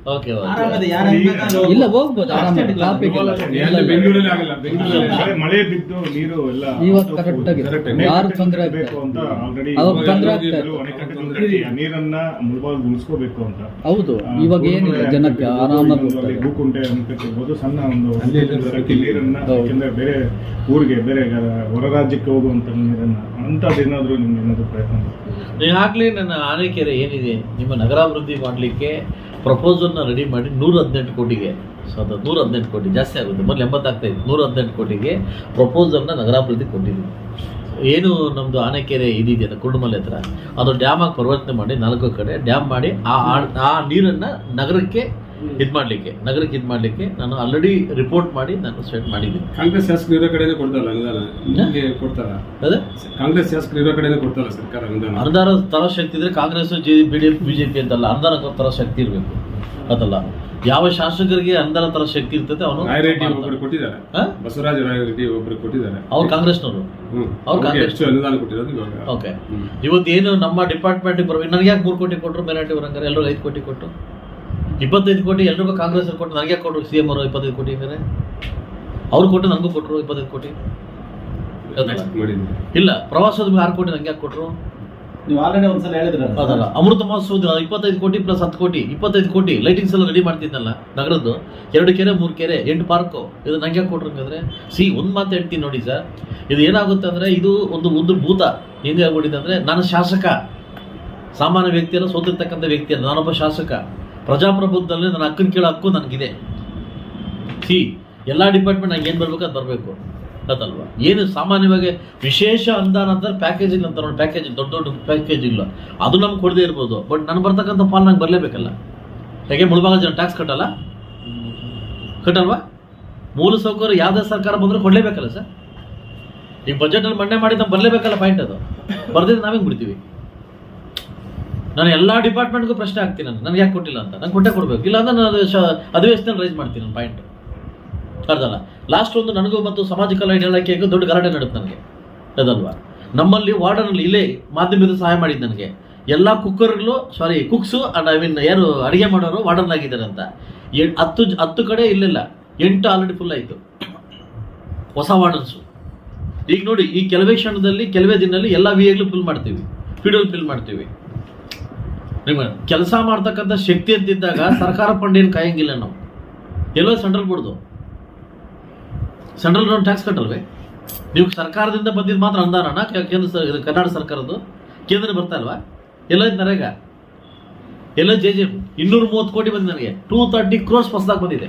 ಓಕೆ ಇಲ್ಲ ಹೋಗ್ಬೋದು ಆರಾಮಾಗಿ ಟ್ರಾಫಿಕ್ ಇಲ್ಲ. ಅಲ್ಲಿ ಬೆಂಗಳೂರಲ್ಲಿ ಆಗಲ್ಲ ಬೆಂಗಳೂರಲ್ಲಿ. ಮಳೆ- ಮಳೆ ಬಿದ್ದು ನೀರು ಎಲ್ಲ ಇವತ್ತು ಕರೆಕ್ಟ್ ಆಗಿದೆ. ಯಾರು ತೊಂದರೆ ಬೇಕು ಅಂತ ಆಲ್ರೆಡಿ ಅವಾಗ ತೊಂದ್ರೆ ಆಗ್ತಾ ಕೆಲವು ಅಣೆಕಟ್ಟುಗಳು ಕಟ್ಟಿ ಆ ನೀರನ್ನ ಉಳಿಸ್ಕೋಬೇಕು ಅಂತ. ಹೌದು ಇವಾಗ ಏನಿಲ್ಲ ಜನಕ್ಕೆ ಆರಾಮಾಗಿ ಭೂಕುಂಟೆ ಅಣೆಕಟ್ಟು ಸಣ್ಣ ಒಂದು ನೀರನ್ನ ಯಾಕೆಂದ್ರೆ ಬೇರೆ ಊರಿಗೆ ಬೇರೆ ಹೊರ ರಾಜ್ಯಕ್ಕೆ ಹೋಗುವಂತ ನೀರನ್ನ ಅಂತದೇನಾದ್ರೂ ನಿಮ್ಗೆ ಏನಾದ್ರು ಪ್ರಯತ್ನ? ನೀವು ಆಗ್ಲೇ ನನ್ನ ಆನೆಕೆರೆ ಏನಿದೆ ನಿಮ್ಮ ನಗರಾಭಿವೃದ್ಧಿ ಮಾಡಲಿಕ್ಕೆ ಪ್ರಪೋಸಲ್ನ ರೆಡಿ ಮಾಡಿ ನೂರ ಹದಿನೆಂಟು ಕೋಟಿಗೆ. ಸೊ ಅದು ನೂರ ಹದಿನೆಂಟು ಕೋಟಿ, ಜಾಸ್ತಿ ಆಗುತ್ತೆ. ಮೊದಲು ಎಂಬತ್ತಾಗ್ತಾ ಇತ್ತು. ನೂರ ಹದಿನೆಂಟು ಕೋಟಿಗೆ ಪ್ರಪೋಸಲ್ನ ನಗರಾಭಿವೃದ್ಧಿ ಕೊಟ್ಟಿದ್ದೀವಿ. ಏನು ನಮ್ಮದು ಆನೆಕೆರೆ ಇದಿದೆಯಲ್ಲ ಕುರುಡುಮಲೆ ಹತ್ರ, ಅದು ಡ್ಯಾಮಾಗಿ ಪರಿವರ್ತನೆ ಮಾಡಿ ನಾಲ್ಕು ಕಡೆ ಡ್ಯಾಮ್ ಮಾಡಿ ಆ- ಆ ನೀರನ್ನು ನಗರಕ್ಕೆ ಇದು ಮಾಡಲಿಕ್ಕೆ ನಗರಕ್ಕೆ ಇದು ಮಾಡಲಿಕ್ಕೆ ನಾನು ಆಲ್ರೆಡಿ ರಿಪೋರ್ಟ್ ಮಾಡಿ ನಾನು ಸ್ಟಾರ್ಟ್ ಮಾಡಿದ್ದೀನಿ. ಕಾಂಗ್ರೆಸ್ ಶಾಸಕರು ಇರೋ ಕಡೆನೇ ಕೊಡ್ತಾರಲ್ಲ ಅನುದಾನ? ಇಲ್ಲಿ ಕೊಡ್ತಾರ? ಅದೇ? ಕಾಂಗ್ರೆಸ್ ಶಾಸಕರು ಇರೋ ಕಡೆನೇ ಕೊಡ್ತಾರ ಸರ್ಕಾರ ಅನುದಾನ? ಅನುದಾನ ತರ ಶಕ್ತಿ ಇದ್ರೆ Congress J B D F BJP ಅಂತಲ್ಲ ಅನುದಾನ ತರ ಶಕ್ತಿ ಇರಬೇಕು. ಅದಲ್ಲ. ಯಾವ ಶಾಸಕರಿಗೆ ಅನುದಾನ ತರ ಶಕ್ತಿ ಇರ್ತದೆ ಅವನು ರಾಯರೆಡ್ಡಿ ಒಬ್ಬರು ಕೊಟ್ಟಿದ್ದಾರೆ? ಬಸವರಾಜ ರಾಯರೆಡ್ಡಿ ಒಬ್ಬರು ಕೊಟ್ಟಿದ್ದಾರೆ. ಅವ್ರು ಕಾಂಗ್ರೆಸ್ನವರು. ಅವ್ರು ಕಾಂಗ್ರೆಸ್. ಅನುದಾನ ಕೊಟ್ಟಿರೋದು ಓಕೆ ಇವತ್ತು ಏನು ನಮ್ಮ ಡಿಪಾರ್ಟ್ಮೆಂಟ್ ಬರೋ ನನಗೆ ಯಾಕೆ ಮೂರು ಕೋಟಿ ಕೊಟ್ಟರು ಮೇಲಾಟಿ ಬರಂಗಾರೆ ಎಲ್ಲರೂ ಐದು ಕೋಟಿ ಕೊಟ್ಟು? ಇಪ್ಪತ್ತೈದು ಕೋಟಿ ಎಲ್ರಿಗೂ ಕಾಂಗ್ರೆಸ್ ಕೊಟ್ಟು ನನಗೆ ಯಾಕೆ ಕೊಟ್ಟರು ಸಿ ಎಂ ಅವರು ಇಪ್ಪತ್ತೈದು ಕೋಟಿ ಬೇರೆ ಅವ್ರು ಕೊಟ್ಟು ನನಗೂ ಕೊಟ್ಟರು ಇಪ್ಪತ್ತೈದು ಕೋಟಿ. ಇಲ್ಲ ಪ್ರವಾಸೋದ್ಯಮ ಆರು ಕೋಟಿ ನನಗೆ ಯಾಕೆ ಕೊಟ್ಟರು ನೀವು ಆಲ್ರೆಡಿ ಒಂದ್ಸಲ ಹೇಳಿದ್ರಲ್ಲ. ಅದಲ್ಲ ಅಮೃತ ಮಹೋತ್ಸವದ ಇಪ್ಪತ್ತೈದು ಕೋಟಿ ಪ್ಲಸ್ ಹತ್ತು ಕೋಟಿ ಇಪ್ಪತ್ತೈದು ಕೋಟಿ ಲೈಟಿಂಗ್ಸ್ ಎಲ್ಲ ರೆಡಿ ಮಾಡ್ತಿದ್ದಲ್ಲ ನಗರದ್ದು. ಎರಡು ಕೆರೆ ಮೂರು ಕೆರೆ ಎಂಟು ಪಾರ್ಕು ಇದು ನಂಗೆ ಕೊಟ್ಟರು ಕೊಟ್ರು ಹಂಗಂದ್ರೆ ಸಿ ಒಂದು ಮಾತು ಹೇಳ್ತೀನಿ ನೋಡಿ ಸರ್. ಇದು ಏನಾಗುತ್ತೆ ಅಂದರೆ ಇದು ಒಂದು ಒಂದು ಭೂತ ಹೆಂಗೆ ಆಗ್ಬಿಟ್ಟಿದೆ ಅಂದರೆ ನಾನು ಶಾಸಕ. ಸಾಮಾನ್ಯ ವ್ಯಕ್ತಿಯಲ್ಲ ಸೋತಿರ್ತಕ್ಕಂಥ ವ್ಯಕ್ತಿಯಲ್ಲ ನಾನೊಬ್ಬ ಶಾಸಕ. ಪ್ರಜಾಪ್ರಭುತ್ವದಲ್ಲಿ ನನ್ನ ಅಕ್ಕನ ಕೇಳೋ ಹಕ್ಕು ನನಗಿದೆ. ಸಿ ಎಲ್ಲ ಡಿಪಾರ್ಟ್ಮೆಂಟ್ ನಂಗೆ ಏನು ಬರಬೇಕು ಅದು ಬರಬೇಕು. ಅದಲ್ವ ಏನು ಸಾಮಾನ್ಯವಾಗಿ ವಿಶೇಷ ಅನುದಾನ ಅಂತಾರೆ ಪ್ಯಾಕೇಜ್ ಅಂತ ನೋಡಿ ಪ್ಯಾಕೇಜ್ ದೊಡ್ಡ ದೊಡ್ಡ ಪ್ಯಾಕೇಜ್ ಇಲ್ಲ. ಅದು ನಮ್ಗೆ ಕೊಡದೇ ಇರ್ಬೋದು. ಬಟ್ ನಾನು ಬರ್ತಕ್ಕಂಥ ಪಾಲ್ ನಂಗೆ ಬರಲೇಬೇಕಲ್ಲ? ಹೇಗೆ ಮುಳುಭಾಗ ಜನ ಟ್ಯಾಕ್ಸ್ ಕಟ್ಟಲ್ಲ? ಕಟ್ಟಲ್ವಾ? ಮೂಲ ಸೌಕರ್ಯ ಯಾವುದೇ ಸರ್ಕಾರ ಬಂದರೂ ಕೊಡಲೇಬೇಕಲ್ಲ ಸರ್? ಈಗ ಬಜೆಟಲ್ಲಿ ಮಂಡನೆ ಮಾಡಿ ನಾವು ಬರಲೇಬೇಕಲ್ಲ ಪಾಯಿಂಟ್ ಅದು? ಬರ್ದಿದ್ದು ನಾವೇನು ಬಿಡ್ತೀವಿ? ನಾನು ಎಲ್ಲ ಡಿಪಾರ್ಟ್ಮೆಂಟ್ಗೂ ಪ್ರಶ್ನೆ ಹಾಕ್ತೀನಿ ನಾನು. ನನಗೆ ಯಾಕೆ ಕೊಟ್ಟಿಲ್ಲ ಅಂತ? ನಂಗೆ ಕೊಟ್ಟೆ ಕೊಡಬೇಕು. ಇಲ್ಲ ಅಂದ್ರೆ ನಾನು ಅಧಿವೇಶನ ರೈಸ್ ಮಾಡ್ತೀನಿ ನನ್ನ ಪಾಯಿಂಟ್ ಅರ್ಧಲ್ಲ ಲಾಸ್ಟ್ ಒಂದು ನನಗೂ ಮತ್ತು ಸಮಾಜ ಕಲ್ಯಾಣ ಇಲಾಖೆಗೂ ದೊಡ್ಡ ಗಲಾಟೆ ನಡುತ್ತೆ ನನಗೆ. ಅದಲ್ವಾ? ನಮ್ಮಲ್ಲಿ ವಾರ್ಡನಲ್ಲಿ ಇಲ್ಲೇ ಮಾಧ್ಯಮದ ಸಹಾಯ ಮಾಡಿದ್ದು ನನಗೆ. ಎಲ್ಲ ಕುಕ್ಕರ್ಗಳು ಸಾರಿ ಕುಕ್ಸು ಅಂಡ್ ಐ ಮೀನ್ ಯಾರು ಅಡುಗೆ ಮಾಡೋರು ವಾರ್ಡನ್ ಆಗಿದ್ದಾರೆ ಅಂತ ಹತ್ತು ಹತ್ತು ಕಡೆ ಇಲ್ಲಿಲ್ಲ. ಎಂಟು ಆಲ್ರೆಡಿ ಫುಲ್ ಆಯಿತು. ಹೊಸ ವಾರ್ಡನ್ಸು. ಈಗ ನೋಡಿ, ಈ ಕೆಲವೇ ಕ್ಷಣದಲ್ಲಿ, ಕೆಲವೇ ದಿನದಲ್ಲಿ ಎಲ್ಲ ವಿ ಎಗ್ಲು ಫಿಲ್ ಮಾಡ್ತೀವಿ. ಫಿಲ್ ಮಾಡ್ತೀವಿ. ಕೆಲಸ ಮಾಡ್ತಕ್ಕಂಥ ಶಕ್ತಿ ಅಂತಿದ್ದಾಗ ಸರ್ಕಾರ ಫಂಡ್ ಕಾಯಂಗಿಲ್ಲ ನಾವು. ಎಲ್ಲೋ ಸೆಂಟ್ರಲ್ ಬೋರ್ಡ್ದು ಸೆಂಟ್ರಲ್ ಗೌರ್ಮೆಂಟ್ ಟ್ಯಾಕ್ಸ್ ಕಟ್ಟಲ್ವೇ? ನೀವು ಸರ್ಕಾರದಿಂದ ಬಂದಿದ್ದು ಮಾತ್ರ ಅನುದಾನನ ಕೇಂದ್ರ ಕರ್ನಾಟಕ ಸರ್ಕಾರದ್ದು? ಕೇಂದ್ರ ಬರ್ತಾ ಇಲ್ವಾ? ಎಲ್ಲೈತೆ ನರೇಗ? ಎಲ್ಲ ಜೆ ಜೆ ಇನ್ನೂರ ಮೂವತ್ತು ಕೋಟಿ ಬಂದಿದೆ ನನಗೆ. ಟೂ ತರ್ಟಿ ಕ್ರೋಸ್ ಹೊಸದಾಗಿ ಬಂದಿದೆ.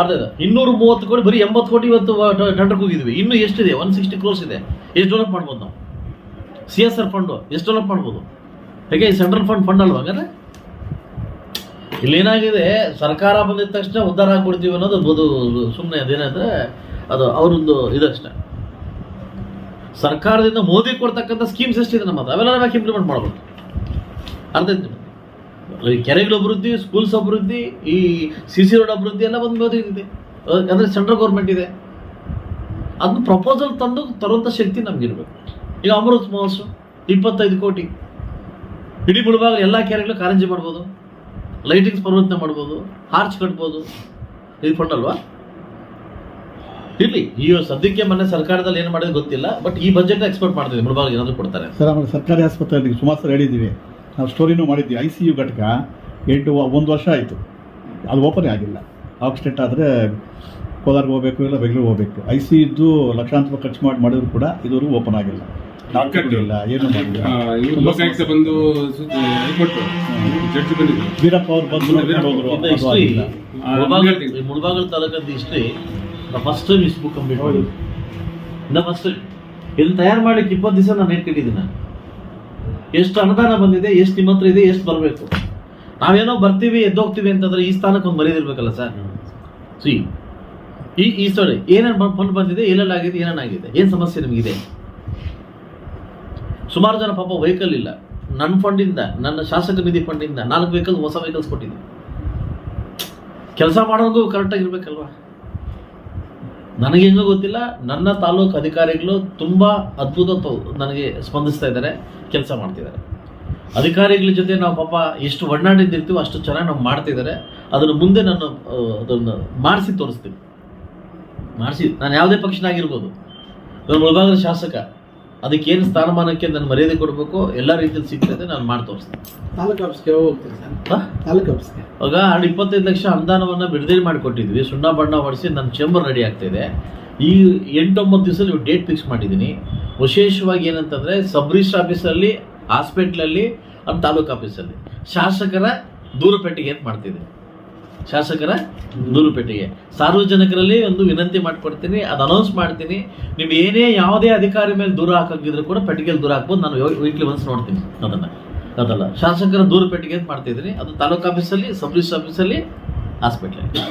ಅರ್ಥ ಇದೆ ಇನ್ನೂರ ಮೂವತ್ತು ಕೋಟಿ, ಬರೀ ಎಂಬತ್ತು ಕೋಟಿ ಇವತ್ತು ಟೆಂಡರ್ಗೆ ಹೋಗಿದ್ವಿ. ಇನ್ನೂ ಎಷ್ಟಿದೆ? ಒನ್ ಸಿಕ್ಸ್ಟಿ ಕ್ರೋಸ್ ಇದೆ. ಎಷ್ಟು ಡೆವಲಪ್ ಮಾಡ್ಬೋದು ನಾವು? ಸಿ ಎಸ್ ಆರ್ ಫಂಡು ಎಷ್ಟು ಡೆವಲಪ್ ಮಾಡ್ಬೋದು? ಹೇಗೆ ಸೆಂಟ್ರಲ್ ಫಂಡ್ ಫಂಡ್ ಅಲ್ವಾ ಇಲ್ಲಿ ಏನಾಗಿದೆ ಸರ್ಕಾರ ಬಂದಿದ ತಕ್ಷಣ ಉದ್ಧಾರ ಆಗ್ಬಿಡ್ತೀವಿ ಅನ್ನೋದು ಅದು ಸುಮ್ಮನೆ ಅದೇನಂದರೆ ಅದು ಅವರೊಂದು ಇದಷ್ಟೇ ಸರ್ಕಾರದಿಂದ ಮೋದಿ ಕೊಡ್ತಕ್ಕಂಥ ಸ್ಕೀಮ್ಸ್ ಎಷ್ಟಿದೆ ನಮ್ಮ ಅವೆಲ್ಲ ನಾವು ಇಂಪ್ಲಿಮೆಂಟ್ ಮಾಡ್ಬೋದು ಅರ್ಥ ಈ ಕೆರೆಗಳ ಅಭಿವೃದ್ಧಿ ಸ್ಕೂಲ್ಸ್ ಅಭಿವೃದ್ಧಿ, ಈ ಸಿ ಸಿ ರೋಡ್ ಅಭಿವೃದ್ಧಿ ಎಲ್ಲ ಬಂದು ಮೋದಿ ಇದೆ. ಅಂದ್ರೆ ಸೆಂಟ್ರಲ್ ಗೌರ್ಮೆಂಟ್ ಇದೆ. ಅದನ್ನ ಪ್ರಪೋಸಲ್ ತಂದು ತರುವಂಥ ಶಕ್ತಿ ನಮ್ಗಿರ್ಬೇಕು. ಈಗ ಅಮೃತ್ ಮಹೋತ್ಸವ, ಇಪ್ಪತ್ತೈದು ಕೋಟಿ. ಇಡೀ ಮುಳುಭಾಗ ಎಲ್ಲ ಕೆರೆಗಳು ಕಾರಂಜಿ ಮಾಡ್ಬೋದು ಲೈಟಿಂಗ್ಸ್ ಪರಿವರ್ತನೆ ಮಾಡ್ಬೋದು ಹಾರ್ಚ್ ಕಟ್ಬೋದು. ಇದು ಫಂಡ್ ಅಲ್ವಾ ಈ ಸದ್ಯಕ್ಕೆ ಮೊನ್ನೆ ಸರ್ಕಾರದಲ್ಲಿ ಏನು ಮಾಡೋದು ಗೊತ್ತಿಲ್ಲ ಬಟ್ ಈ ಬಜೆಟ್ ಎಕ್ಸ್ಪೆಕ್ಟ್ ಮಾಡ್ತೀವಿ ಮುಳುಭಾಗ ಏನಾದರೂ ಕೊಡ್ತಾರೆ. ಸರ್, ಆಮೇಲೆ ಸರ್ಕಾರಿ ಆಸ್ಪತ್ರೆಯಲ್ಲಿ ಸುಮಾರು ಸರ್ ಹೇಳಿದ್ದೀವಿ. ನಾವು ಸ್ಟೋರಿನೂ ಮಾಡಿದ್ವಿ ಐ ಸಿ ಯು ಘಟಕ ಎಂಟು, ಒಂದು ವರ್ಷ ಆಯಿತು. ಅದು ಓಪನ್ ಆಗಿಲ್ಲ. ಆಕ್ಸಿಡೆಂಟ್ ಆದರೆ ಕೋಲಾರ್ಗೆ ಹೋಗಬೇಕು, ಇಲ್ಲ ಬೆಂಗಳೂರು ಹೋಗಬೇಕು. ಐ ಸಿ ಇದ್ದು ಲಕ್ಷಾಂತರ ಖರ್ಚು ಮಾಡಿ ಮಾಡಿದ್ರು ಕೂಡ ಇದುವರೆಗೂ ಓಪನ್ ಆಗಿಲ್ಲ. ಇಲ್ಲ ಏನು ಮಾಡಿಲ್ಲ. ಲೋಕಾಯುಕ್ತ ಬಂದು ಕೊಟ್ಟರು ಜಡ್ಜ್ ಬಂದಿದ್ರು. ವೀರಪ್ಪ ಅವ್ರು ಬಂದು ನೋಡ್ಕೊಂಡು ಹೋದ್ರು ಅದು ಆಗಿಲ್ಲ Mulbagal Mulbagal ತಾಲೂಕದ history first time is book complete ಮಾಡಿ ಇಂದ ಫಸ್ಟ್ ಇದನ್ನ ತಯಾರು ಮಾಡ್ಲಿಕ್ಕೆ ಇಪ್ಪತ್ತು ದಿವಸ ನಾನು ಇಟ್ಕೊಂಡಿದ್ದೀನಿ ನಾನು. ಎಷ್ಟು ಅನುದಾನ ಬಂದಿದೆ ಎಷ್ಟು ನಿಮ್ಮ ಹತ್ರ ಇದೆ ಎಷ್ಟು ಬರಬೇಕು? ನಾವೇನೋ ಬರ್ತೀವಿ ಎದ್ದೋಗ್ತೀವಿ ಅಂತಂದ್ರೆ ಈ ಸ್ಥಾನಕ್ಕೆ ಒಂದು ಮರ್ಯಾದಿರ್ಬೇಕಲ್ಲ ಸರ್? ಸಿ ಈ ಈ ಸಾರಿ ಏನೇನು ಫಂಡ್ ಬಂದಿದೆ ಎಲ್ಲೆಲ್ಲಾಗಿದೆ ಏನೇನಾಗಿದೆ ಏನು ಸಮಸ್ಯೆ ನಿಮಗಿದೆ? ಸುಮಾರು ಜನ ಪಾಪ ವೆಹಿಕಲ್ ಇಲ್ಲ. ನನ್ನ ಫಂಡಿಂದ ನನ್ನ ಶಾಸಕ ನಿಧಿ ಫಂಡಿಂದ ನಾಲ್ಕು ವೆಹಿಕಲ್ ಹೊಸ ವೆಹಿಕಲ್ಸ್ ಕೊಟ್ಟಿದ್ದೆ ಕೆಲಸ ಮಾಡೋದು ಕರೆಕ್ಟಾಗಿರ್ಬೇಕಲ್ವಾ ನನಗೆ ಹೆಂಗೋ ಗೊತ್ತಿಲ್ಲ, ನನ್ನ ತಾಲೂಕು ಅಧಿಕಾರಿಗಳು ತುಂಬ ಅದ್ಭುತ ನನಗೆ ಸ್ಪಂದಿಸ್ತಾ ಇದ್ದಾರೆ, ಕೆಲಸ ಮಾಡ್ತಿದ್ದಾರೆ. ಅಧಿಕಾರಿಗಳ ಜೊತೆ ನಾವು ಪಾಪ ಎಷ್ಟು ಒಡನಾಡಿದ್ದಿರ್ತೀವೋ ಅಷ್ಟು ಚೆನ್ನಾಗಿ ನಾವು ಮಾಡ್ತಿದ್ದಾರೆ ಅದನ್ನು ಮುಂದೆ ನಾನು ಅದನ್ನು ಮಾಡಿಸಿ ತೋರಿಸ್ತೀನಿ. ಮಾಡಿಸಿ ನಾನು ಯಾವುದೇ ಪಕ್ಷನಾಗಿರ್ಬೋದು. ನಾನು ಮುಳಬಾಗದ ಶಾಸಕ. ಅದಕ್ಕೆ ಏನು ಸ್ಥಾನಮಾನಕ್ಕೆ ನಾನು ಮರ್ಯಾದೆ ಕೊಡಬೇಕು ಎಲ್ಲ ರೀತಿಯಲ್ಲಿ ಸಿಗ್ತದೆ ನಾನು ಮಾಡಿ ತೋರಿಸ್ತೇನೆ. ಅವಾಗ ಹಣ ಇಪ್ಪತ್ತೈದು ಲಕ್ಷ ಅನುದಾನವನ್ನು ಬಿಡುಗಡೆ ಮಾಡಿಕೊಟ್ಟಿದ್ವಿ. ಸುಣ್ಣ ಬಣ್ಣ ಹೊಡಿಸಿ ನನ್ನ ಚೇಂಬರ್ ರೆಡಿ ಆಗ್ತಾ ಇದೆ. ಈ ಎಂಟೊಂಬತ್ತು ದಿವಸದಲ್ಲಿ ಡೇಟ್ ಫಿಕ್ಸ್ ಮಾಡಿದ್ದೀನಿ. ವಿಶೇಷವಾಗಿ ಏನಂತಂದರೆ ಸಬ್ ರಿಜಿಸ್ಟರ್ ಆಫೀಸಲ್ಲಿ ಹಾಸ್ಪಿಟ್ಲಲ್ಲಿ ನಮ್ಮ ತಾಲೂಕು ಆಫೀಸಲ್ಲಿ ಶಾಸಕರ ದೂರ ಪೆಟ್ಟಿಗೆ ಅಂತ ಮಾಡ್ತಿದ್ದೀನಿ. ಶಾಸಕರ ದೂರು ಪೆಟ್ಟಿಗೆ ಸಾರ್ವಜನಿಕರಲ್ಲಿ ಒಂದು ವಿನಂತಿ ಮಾಡ್ಕೊಡ್ತೀನಿ ಅದು ಅನೌನ್ಸ್ ಮಾಡ್ತೀನಿ. ನೀವು ಏನೇ ಯಾವುದೇ ಅಧಿಕಾರಿ ಮೇಲೆ ದೂರ ಹಾಕಿದ್ರು ಕೂಡ ಪೆಟ್ಟಿಗೆಯಲ್ಲಿ ದೂರ ಹಾಕ್ಬೋದು. ನಾನು ವೀಕ್ಲಿ ಒನ್ಸ್ ನೋಡ್ತೀನಿ ಅದನ್ನು. ಅದಲ್ಲ. ಶಾಸಕರ ದೂರು ಪೆಟ್ಟಿಗೆ ಅಂತ ಮಾಡ್ತಿದ್ದೀನಿ. ಅದು ತಾಲೂಕು ಆಫೀಸಲ್ಲಿ ಸಬ್ ರಿಜಿಸ್ಟರ್ ಆಫೀಸಲ್ಲಿ ಹಾಸ್ಪಿಟ್ಲಲ್ಲಿ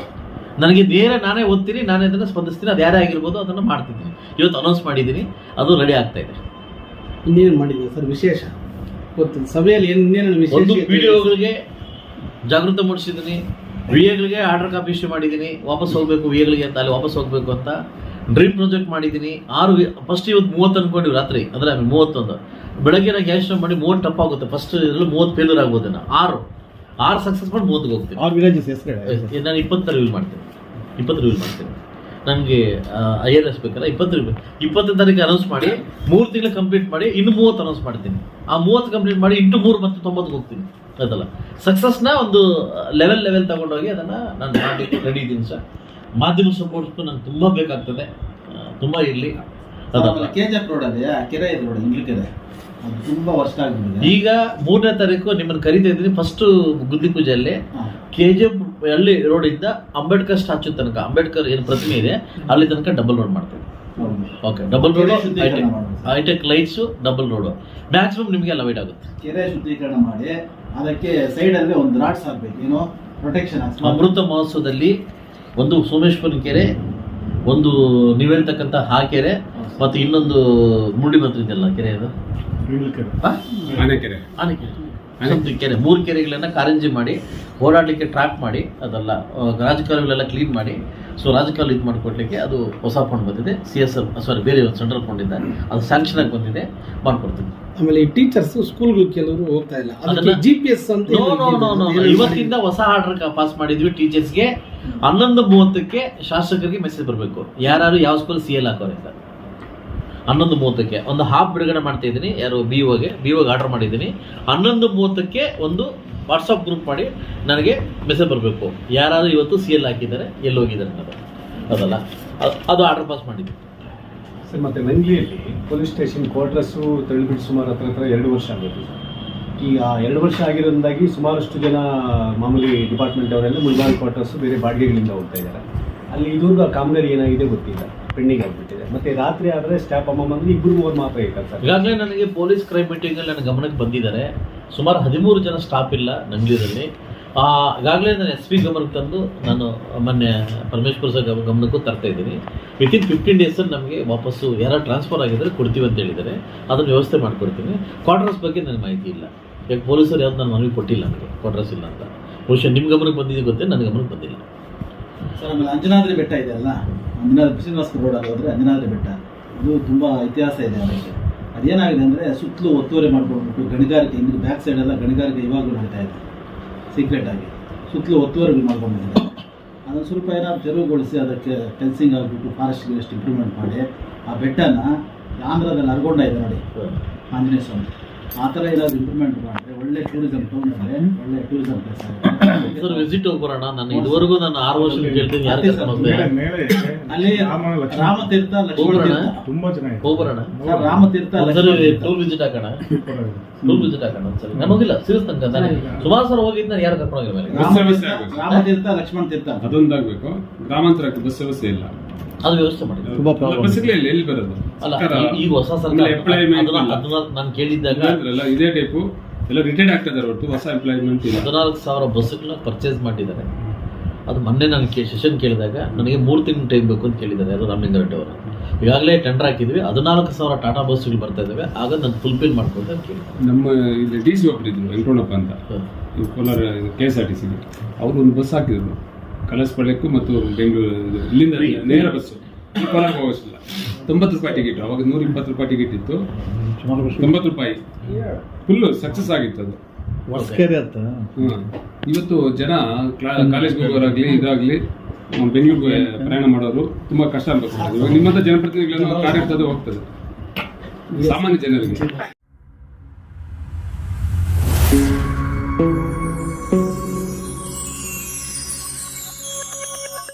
ನನಗೆ ನೇರ ನಾನೇ ಓದ್ತೀನಿ ನಾನೇ ಅದನ್ನು ಸ್ಪಂದಿಸ್ತೀನಿ ಅದು ಯಾರೇ ಆಗಿರ್ಬೋದು ಅದನ್ನು ಮಾಡ್ತಿದ್ದೀನಿ. ಇವತ್ತು ಅನೌನ್ಸ್ ಮಾಡಿದ್ದೀನಿ ಅದು ರೆಡಿ ಆಗ್ತಾ ಇದೆ. ಇನ್ನೇನು ಮಾಡಿದ್ದೀವಿ ಸರ್ ವಿಶೇಷ? ಗೊತ್ತಿಲ್ಲ. ಸಭೆಯಲ್ಲಿ ಏನು ಇನ್ನೇನು ವಿಶೇಷ ಒಂದು ಡಿ ಜಾಗೃತ ಮೂಡಿಸಿದ್ದೀನಿ. ವಿ ಎಗಳಿಗೆ ಆರ್ಡರ್ ಕಾಪಿ ಇಶ್ಯೂ ಮಾಡಿದ್ದೀನಿ ವಾಪಸ್ ಹೋಗಬೇಕು ವಿ ಎಗಳಿಗೆ ಅಂತ ಅಲ್ಲಿ ವಾಪಸ್ ಹೋಗಬೇಕು ಅಂತ ಡ್ರೀಮ್ ಪ್ರಾಜೆಕ್ಟ್ ಮಾಡಿದ್ದೀನಿ. ಆರು ಫಸ್ಟ್ ಇವತ್ತು ಮೂವತ್ತು ಅಂದ್ಕೊಂಡಿವಿ ರಾತ್ರಿ ಅಂದರೆ ಮೂವತ್ತೊಂದು. ಬೆಳಗ್ಗೆನ ನಾನು ಮಾಡಿ ಮೂವತ್ತು ಟಪ್ ಆಗುತ್ತೆ. ಫಸ್ಟ್ ಇದರಲ್ಲಿ ಮೂವತ್ತು ಫೇಲ್ಯೂರ್ ಆಗ್ಬೋದು ನಾನು ಆರು. ಆರು ಸಕ್ಸಸ್ ಮಾಡಿ ಮೂವತ್ತಿಗೆ ಹೋಗ್ತೀನಿ. ಆರು ವಿಲೇಜಸ್ ಹೆಸರು ನಾನು ಇಪ್ಪತ್ತರ ರಿವ್ಯೂ ಮಾಡ್ತೀನಿ. ಇಪ್ಪತ್ತು ರಿವ್ಯೂ ಮಾಡ್ತೀನಿ. ನನಗೆ ಐ ಆರ್ ಎಸ್ ಬೇಕಲ್ಲ ಇಪ್ಪತ್ತು ರಿವ್ಯೂ ಇಪ್ಪತ್ತನೇ ತಾರೀಕು ಅನೌನ್ಸ್ ಮಾಡಿ ಮೂರು ತಿಂಗಳು ಕಂಪ್ಲೀಟ್ ಮಾಡಿ ಇನ್ನು ಮೂವತ್ತು ಅನೌನ್ಸ್ ಮಾಡ್ತೀನಿ. ಆ ಮೂವತ್ತು ಕಂಪ್ಲೀಟ್ ಮಾಡಿ ಇಂಟು ಮೂರು ಮತ್ತು ತೊಂಬತ್ತಿಗೆ ಹೋಗ್ತೀನಿ. ಅದಲ್ಲ. ಸಕ್ಸಸ್ನ ಒಂದು ಲೆವೆಲ್ ಲೆವೆಲ್ ತಗೊಂಡೋಗಿ ಅದನ್ನು ನಾನು ಮಾಡಿ ರೆಡಿ ಇದ್ದೀನಿ ಸರ್. ಮಾಧ್ಯಮ ಸಪೋರ್ಟ್ ನಂಗೆ ತುಂಬ ಬೇಕಾಗ್ತದೆ. ತುಂಬ ಇರಲಿ. ಅದಲ್ಲ. ಕೆ ಜಿ ಎಫ್ ರೋಡಲ್ಲಿ ಆ ಕೆರೆ ಇದೆ ಇಂಗ್ಲಿ ಕೆರೆ. ಅದು ತುಂಬಾ ವರ್ಷ ಈಗ ಮೂರನೇ ತಾರೀಕು ನಿಮ್ಮನ್ನು ಕರಿತಾ ಇದ್ದೀನಿ ಫಸ್ಟು ಗುದ್ದಿ ಪೂಜೆಯಲ್ಲಿ. ಕೆ ಜಿ ಎಫ್ ಹಳ್ಳಿ ರೋಡಿಂದ ಅಂಬೇಡ್ಕರ್ ಸ್ಟ್ಯಾಚ್ಯೂ ತನಕ ಅಂಬೇಡ್ಕರ್ ಏನು ಪ್ರತಿಮೆ ಇದೆ ಅಲ್ಲಿ ತನಕ ಡಬಲ್ ರೋಡ್ ಮಾಡ್ತೀವಿ. Okay double road. Hitech lights double road maximum ನಿಮಗೆ ವೈಟ್ ಆಗುತ್ತೆ. ಕೆರೆ ಶುದ್ಧೀಕರಣ ಮಾಡಿ ಅದಕ್ಕೆ ಸೈಡ್ ಅಲ್ಲಿ ಒಂದು ರಾಟ್ಸ್ ಹಾಕ್ಬೇಕು ಏನೋ ಪ್ರೊಟೆಕ್ಷನ್ ಅಮೃತ ಮಹೋತ್ಸವದಲ್ಲಿ ಒಂದು ಸೋಮೇಶ್ವರನ ಕೆರೆ ಒಂದು ನೀವು ಹಾ ಆ ಕೆರೆ ಮತ್ತು ಇನ್ನೊಂದು ಮುಂಡಿ ಮಂತ್ರ ಇದೆಯಲ್ಲ ಕೆರೆ. ಅದು? ಆನೆಕೆರೆ ಆನೆಕೆರೆ something ಕೆರೆ ಮೂರು ಕೆರೆಗಳನ್ನ ಕಾರಂಜಿ ಮಾಡಿ ಓಡಾಡಲಿಕ್ಕೆ ಟ್ರ್ಯಾಕ್ ಮಾಡಿ ಅದೆಲ್ಲ ರಾಜಕಾಲುಗಳೆಲ್ಲ ಕ್ಲೀನ್ ಮಾಡಿ ಸೊ ರಾಜಕಾಲು ಇದು ಮಾಡಿಕೊಡ್ಲಿಕ್ಕೆ ಅದು ಹೊಸ ಫಂಡ್ ಬಂದಿದೆ. ಸಿ ಎಸ್ ಎಲ್ ಸಾರಿ ಬೇರೆ ಒಂದು ಸೆಂಟ್ರಲ್ ಫಂಡ್ ಇದೆ. ಅದು ಸ್ಯಾಂಕ್ಷನ್ ಆಗಿ ಬಂದಿದೆ. ಮಾಡ್ಕೊಡ್ತೀನಿ. ಆಮೇಲೆ ಈ ಟೀಚರ್ಸ್ ಸ್ಕೂಲ್ಗಳು ಕೆಲವರು ಹೋಗ್ತಾ ಇಲ್ಲ. ಅದನ್ನ- ಜಿ ಪಿ ಎಸ್ ಅಂತ ಇವತ್ತಿಂದ ಹೊಸ ಆರ್ಡರ್ ಪಾಸ್ ಮಾಡಿದ್ವಿ ಟೀಚರ್ಸ್ಗೆ ಹನ್ನೊಂದು ಮೂವತ್ತಕ್ಕೆ ಶಾಸಕರಿಗೆ ಮೆಸೇಜ್ ಬರಬೇಕು. ಯಾರು ಯಾವ ಸ್ಕೂಲ್ ಸಿ ಎಲ್ ಹಾಕೋರಿಂದ ಹನ್ನೊಂದು ಮೂವತ್ತಕ್ಕೆ ಒಂದು ಹಾಫ್ ಬಿಡುಗಡೆ ಮಾಡ್ತಾ ಇದ್ದೀನಿ. ಯಾರು ಬಿ ಓಗೆ ಬಿ ಓಗೆ ಆರ್ಡರ್ ಮಾಡಿದ್ದೀನಿ. ಹನ್ನೊಂದು ಮೂವತ್ತಕ್ಕೆ ಒಂದು ವಾಟ್ಸಪ್ ಗ್ರೂಪ್ ಮಾಡಿ ನನಗೆ ಮೆಸೇಜ್ ಬರಬೇಕು. ಯಾರಾದರೂ ಇವತ್ತು ಸಿ ಎಲ್ ಹಾಕಿದ್ದಾರೆ, ಎಲ್ಲಿ ಹೋಗಿದ್ದಾರೆ ಅನ್ನೋದು. ಅದಲ್ಲ. ಅದು- ಆರ್ಡರ್ ಪಾಸ್ ಮಾಡಿದ್ವಿ ಸರ್, ಮತ್ತೆ ನಂಗ್ಲಿಯಲ್ಲಿ ಪೊಲೀಸ್ ಸ್ಟೇಷನ್ ಕ್ವಾರ್ಟರ್ಸು ತಳ್ಳಿಬಿಟ್ಟು ಸುಮಾರು ಹತ್ರ ಹತ್ರ ಎರಡು ವರ್ಷ ಆಗಿದೆ ಸರ್. ಈಗ ಎರಡು ವರ್ಷ ಆಗಿರೋದಾಗಿ ಸುಮಾರಷ್ಟು ಜನ ಮಾಮೂಲಿ ಡಿಪಾರ್ಟ್ಮೆಂಟ್ ಅವರೆಲ್ಲ ಮುಳ್ಬಾಲ್ ಕ್ವಾರ್ಟರ್ಸು ಬೇರೆ ಬಾಡಿಗೆಗಳಿಂದ ಹೋಗ್ತಾ ಇದ್ದಾರೆ. ಅಲ್ಲಿ ಇದುವರೆಗೂ ಆ ಕಾಮಗಾರಿ ಏನಾಗಿದೆ ಗೊತ್ತಿಲ್ಲ. ಪೆಂಡಿಂಗ್ ಆಗಿಬಿಟ್ಟಿದೆ. ಮತ್ತೆ ರಾತ್ರಿ ಆದರೆ ಸ್ಟಾಫ್ ಅಮ್ಮಮ್ಮಂದ್ರೆ ಇಬ್ಬರು ಮೂವರು ಮಾತ್ರ ಸರ್. ಈಗಾಗಲೇ ನನಗೆ ಪೊಲೀಸ್ ಕ್ರೈಮ್ ಮೀಟಿಂಗಲ್ಲಿ ನನ್ನ ಗಮನಕ್ಕೆ ಬಂದಿದ್ದಾರೆ. ಸುಮಾರು ಹದಿಮೂರು ಜನ ಸ್ಟಾಫ್ ಇಲ್ಲ ನಂಗ್ಲೀರಲ್ಲಿ ಆ, ಈಗಾಗಲೇ ನಾನು ಎಸ್ ಪಿ ಗಮನಕ್ಕೆ ತಂದು ನಾನು ಮೊನ್ನೆ ಪರಮೇಶ್ವರ್ ಸರ್ ಗಮ- ಗಮನಕ್ಕೂ ತರ್ತಾ ಇದ್ದೀನಿ. ವಿತಿನ್ ಫಿಫ್ಟೀನ್ ಡೇಸಲ್ಲಿ ನಮಗೆ ವಾಪಸ್ಸು ಯಾರು ಟ್ರಾನ್ಸ್ಫರ್ ಆಗಿದ್ರೆ ಕೊಡ್ತೀವಿ ಅಂತ ಹೇಳಿದ್ದಾರೆ. ಅದನ್ನು ವ್ಯವಸ್ಥೆ ಮಾಡಿಕೊಡ್ತೀನಿ. ಕ್ವಾರ್ಟರ್ಸ್ ಬಗ್ಗೆ ನನಗೆ ಮಾಹಿತಿ ಇಲ್ಲ. ಯಾಕೆ ಪೊಲೀಸರು ಯಾವ್ದು ನಾನು ಮನವಿ ಕೊಟ್ಟಿಲ್ಲ ನನಗೆ? ಕ್ವಾರ್ಟರ್ಸ್ ಇಲ್ಲ ಅಂತ. ಬಹುಶಃ ನಿಮ್ಮ ಗಮನಕ್ಕೆ ಬಂದಿದ್ದು ಗೊತ್ತೇ ನನ್ನ ಗಮನಕ್ಕೆ ಬಂದಿಲ್ಲ. ಸರ್ ಆಮೇಲೆ ಅಂಜನಾದ್ರಿ ಬೆಟ್ಟ ಇದೆ ಅಲ್ಲ? ಅಂಜನಾದ್ರಿ ರೋಡ್ ಅಲ್ಲಿ ಹೋದ್ರೆ ಅಂಜನಾದ್ರಿ ಬೆಟ್ಟ. ಇದು ತುಂಬಾ ಇತಿಹಾಸ ಇದೆ ಅದಕ್ಕೆ. ಅದೇನಾಗಿದೆ ಅಂದ್ರೆ ಸುತ್ತಲೂ ಒತ್ತುವರಿ ಮಾಡ್ಕೊಂಡ್ಬಿಟ್ಟು ಗಣಿಗಾರಿಕೆ ಇನ್ನು ಬ್ಯಾಕ್ ಸೈಡ್ ಎಲ್ಲ ಗಣಿಗಾರಿಕೆ ಇವಾಗಲೂ ನಡೀತಾ ಇದೆ. ಸೀಕ್ರೆಟ್ ಆಗಿ. ಸುತ್ತಲೂ ಒತ್ತುವರಿ ಮಾಡ್ಕೊಂಡಿದ್ದಾರೆ. ಅದನ್ನು ಸ್ವಲ್ಪ ಏನಾದ್ರು ತೆರವುಗೊಳಿಸಿ ಅದಕ್ಕೆ ಫೆನ್ಸಿಂಗ್ ಆಗಿಬಿಟ್ಟು ಫಾರೆಸ್ಟ್ ಎಷ್ಟು ಇಂಪ್ರೂವ್ಮೆಂಟ್ ಮಾಡಿ. ಆ ಬೆಟ್ಟನ ಆಂಧ್ರದಲ್ಲಿ ಅರ್ಗೊಂಡ ಇದೆ ನೋಡಿ. ಆಂಜನೇಯ ಸ್ವಾಮಿ. ಆ ಥರ ಏನಾದ್ರು ಇಂಪ್ರೂವ್ಮೆಂಟ್ ಮಾಡಿದ್ರೆ ಒಳ್ಳೆ ಟೂರಿಸಂ ಟೌನ್ ಅಂದರೆ ಒಳ್ಳೆ ಟೂರಿಸಂ ಪ್ಲೇಸ್ ಸರ್ ವಿಸಿಟ್ ಹೋಗ್ಬರೋಣ ನಾನು ಇದುವರೆಗೂ ನಾನು ಆರು ವರ್ಷ ಕೇಳ್ತೀನಿ. ಯಾರು ಕರ್ಕೊಂಡು ಮೇಲೆ ಅಲ್ಲಿ ರಾಮ ರಾಮತೀರ್ಥ ಲಕ್ಷ್ಮಣ ತುಂಬಾ ಚೆನ್ನಾಗಿದೆ. ಹೋಗ್ಬರೋಣ ಸರ್ ರಾಮತೀರ್ಥ ಲಕ್ಷ್ಮಣ ಒಂದ್ಸರಿ ತೀರ್ಥ. ಟೂರ್ ವಿಸಿಟ್ ಹಾಕೋಣ. ಟೂರ್ ವಿಸಿಟ್ ಹಾಕೋಣ ಒಂದ್ಸರಿ. ನಾನು ಹೋಗಿಲ್ಲ ಸೀರಿಯಸ್ ತನಕ ನಾನು ಸುಮಾರು ಸರ್ ಹೋಗಿದ್ದು ನಾನು ಯಾರು ಕರ್ಕೊಂಡು ಹೋಗಿಲ್ಲ ಮೇಲೆ ಬಸ್ ವ್ಯವಸ್ಥೆ ರಾಮತೀರ್ಥ ಆಗ್ಬೇಕು. ರಾಮತೀರ್ಥ ಲಕ್ಷ್ಮಣ ತೀರ್ಥ. ಅದೊಂದಾಗಬೇಕು. ಗ್ರಾಮಾಂತರಕ್ಕೆ ಬಸ್ ವ್ಯವಸ್ಥೆ ಇಲ್ಲ. ಅದು ವ್ಯವಸ್ಥೆ ಮಾಡಿ ತುಂಬಾ. ಬಸ್ಗಳೇ ಇಲ್ಲ ಎಲ್ಲಿ ಬರೋದು? ಅಲ್ಲ ಈ- ಈಗ ಹೊಸ ಸರ್ಕಾರ ಅದನ್ನ- ಅದನ್ನ ನಾನು ಕೇಳಿದ್ದಾಗ ಇದೇ ಟೈಪು ಎಲ್ಲ ರಿಟೈರ್ಡ್ ಆಗ್ತಾ ಇದಾರೆ ಹೊರತು ಹೊಸ ಎಂಪ್ಲಾಯ್ಮೆಂಟ್ ಇಲ್ಲ. ಹದಿನಾಲ್ಕು ಸಾವಿರ ಬಸ್ಗಳನ್ನ ಪರ್ಚೇಸ್ ಮಾಡಿದ್ದಾರೆ. ಅದು ಮೊನ್ನೆ ನಾನು ಕೇ ಸೆಷನ್ ಕೇಳಿದಾಗ ನನಗೆ ಮೂರು ತಿಂಗಳು ಟೈಮ್ ಬೇಕು ಅಂತ ಕೇಳಿದ್ದಾರೆ ಅದು ರಾಮಲಿಂಗ ರೆಡ್ಡಿ ಅವರು. ಈಗಾಗಲೇ ಟೆಂಡರ್ ಹಾಕಿದ್ವಿ ಹದಿನಾಲ್ಕು ಸಾವಿರ ಟಾಟಾ ಬಸ್ಗಳು ಬರ್ತಾ ಇದ್ದಾವೆ ಆಗ ನಾನು ಫುಲ್ಫಿಲ್ ಮಾಡ್ಕೊಂಡು ಅಂತ ಕೇಳಿದೆ. ನಮ್ಮ ಇಲ್ಲಿ ಡಿ ಸಿ ಒಬ್ಬರು ಇದ್ರು ವೆಂಕಟಣ್ಣಪ್ಪ ಅಂತ. ಈ Kolar K S R T ಸಿಗೆ ಅವರು ಒಂದು ಬಸ್ ಹಾಕಿದ್ರು. ಕಲಸಪಾಳ್ಯಕ್ಕೂ ಮತ್ತು ಬೆಂಗಳೂರು ಇಲ್ಲಿಂದ ನೇರ ಬಸ್ಸು ಹೋಗಿಸಲಿಲ್ಲ ತೊಂಬತ್ತು ರೂಪಾಯಿ ಟಿಕೆಟ್ ಅವಾಗ ನೂರ ಇಪ್ಪತ್ತು ರೂಪಾಯಿ ಟಿಕೆಟ್ ಇತ್ತು. ತೊಂಬತ್ತು ರೂಪಾಯಿ. ಫುಲ್ಲು ಸಕ್ಸಸ್ ಆಗಿತ್ತು ಅದು. ಇವತ್ತು ಜನ ಕಾಲೇಜ್ ಹೋಗೋರಾಗ್ಲಿ ಇದಾಗ್ಲಿ ಬೆಂಗಳೂರಿಗೆ ಪ್ರಯಾಣ ಮಾಡೋರು ತುಂಬಾ ಕಷ್ಟ ಅನ್ಬೇಕು. ಇವಾಗ ನಿಮ್ಮಂತ ಜನಪ್ರತಿನಿಧಿಗಳನ್ನು ಕಾರ್ಯ ಇರ್ತದೆ ಹೋಗ್ತದೆ. ಸಾಮಾನ್ಯ ಜನರಿಗೆ.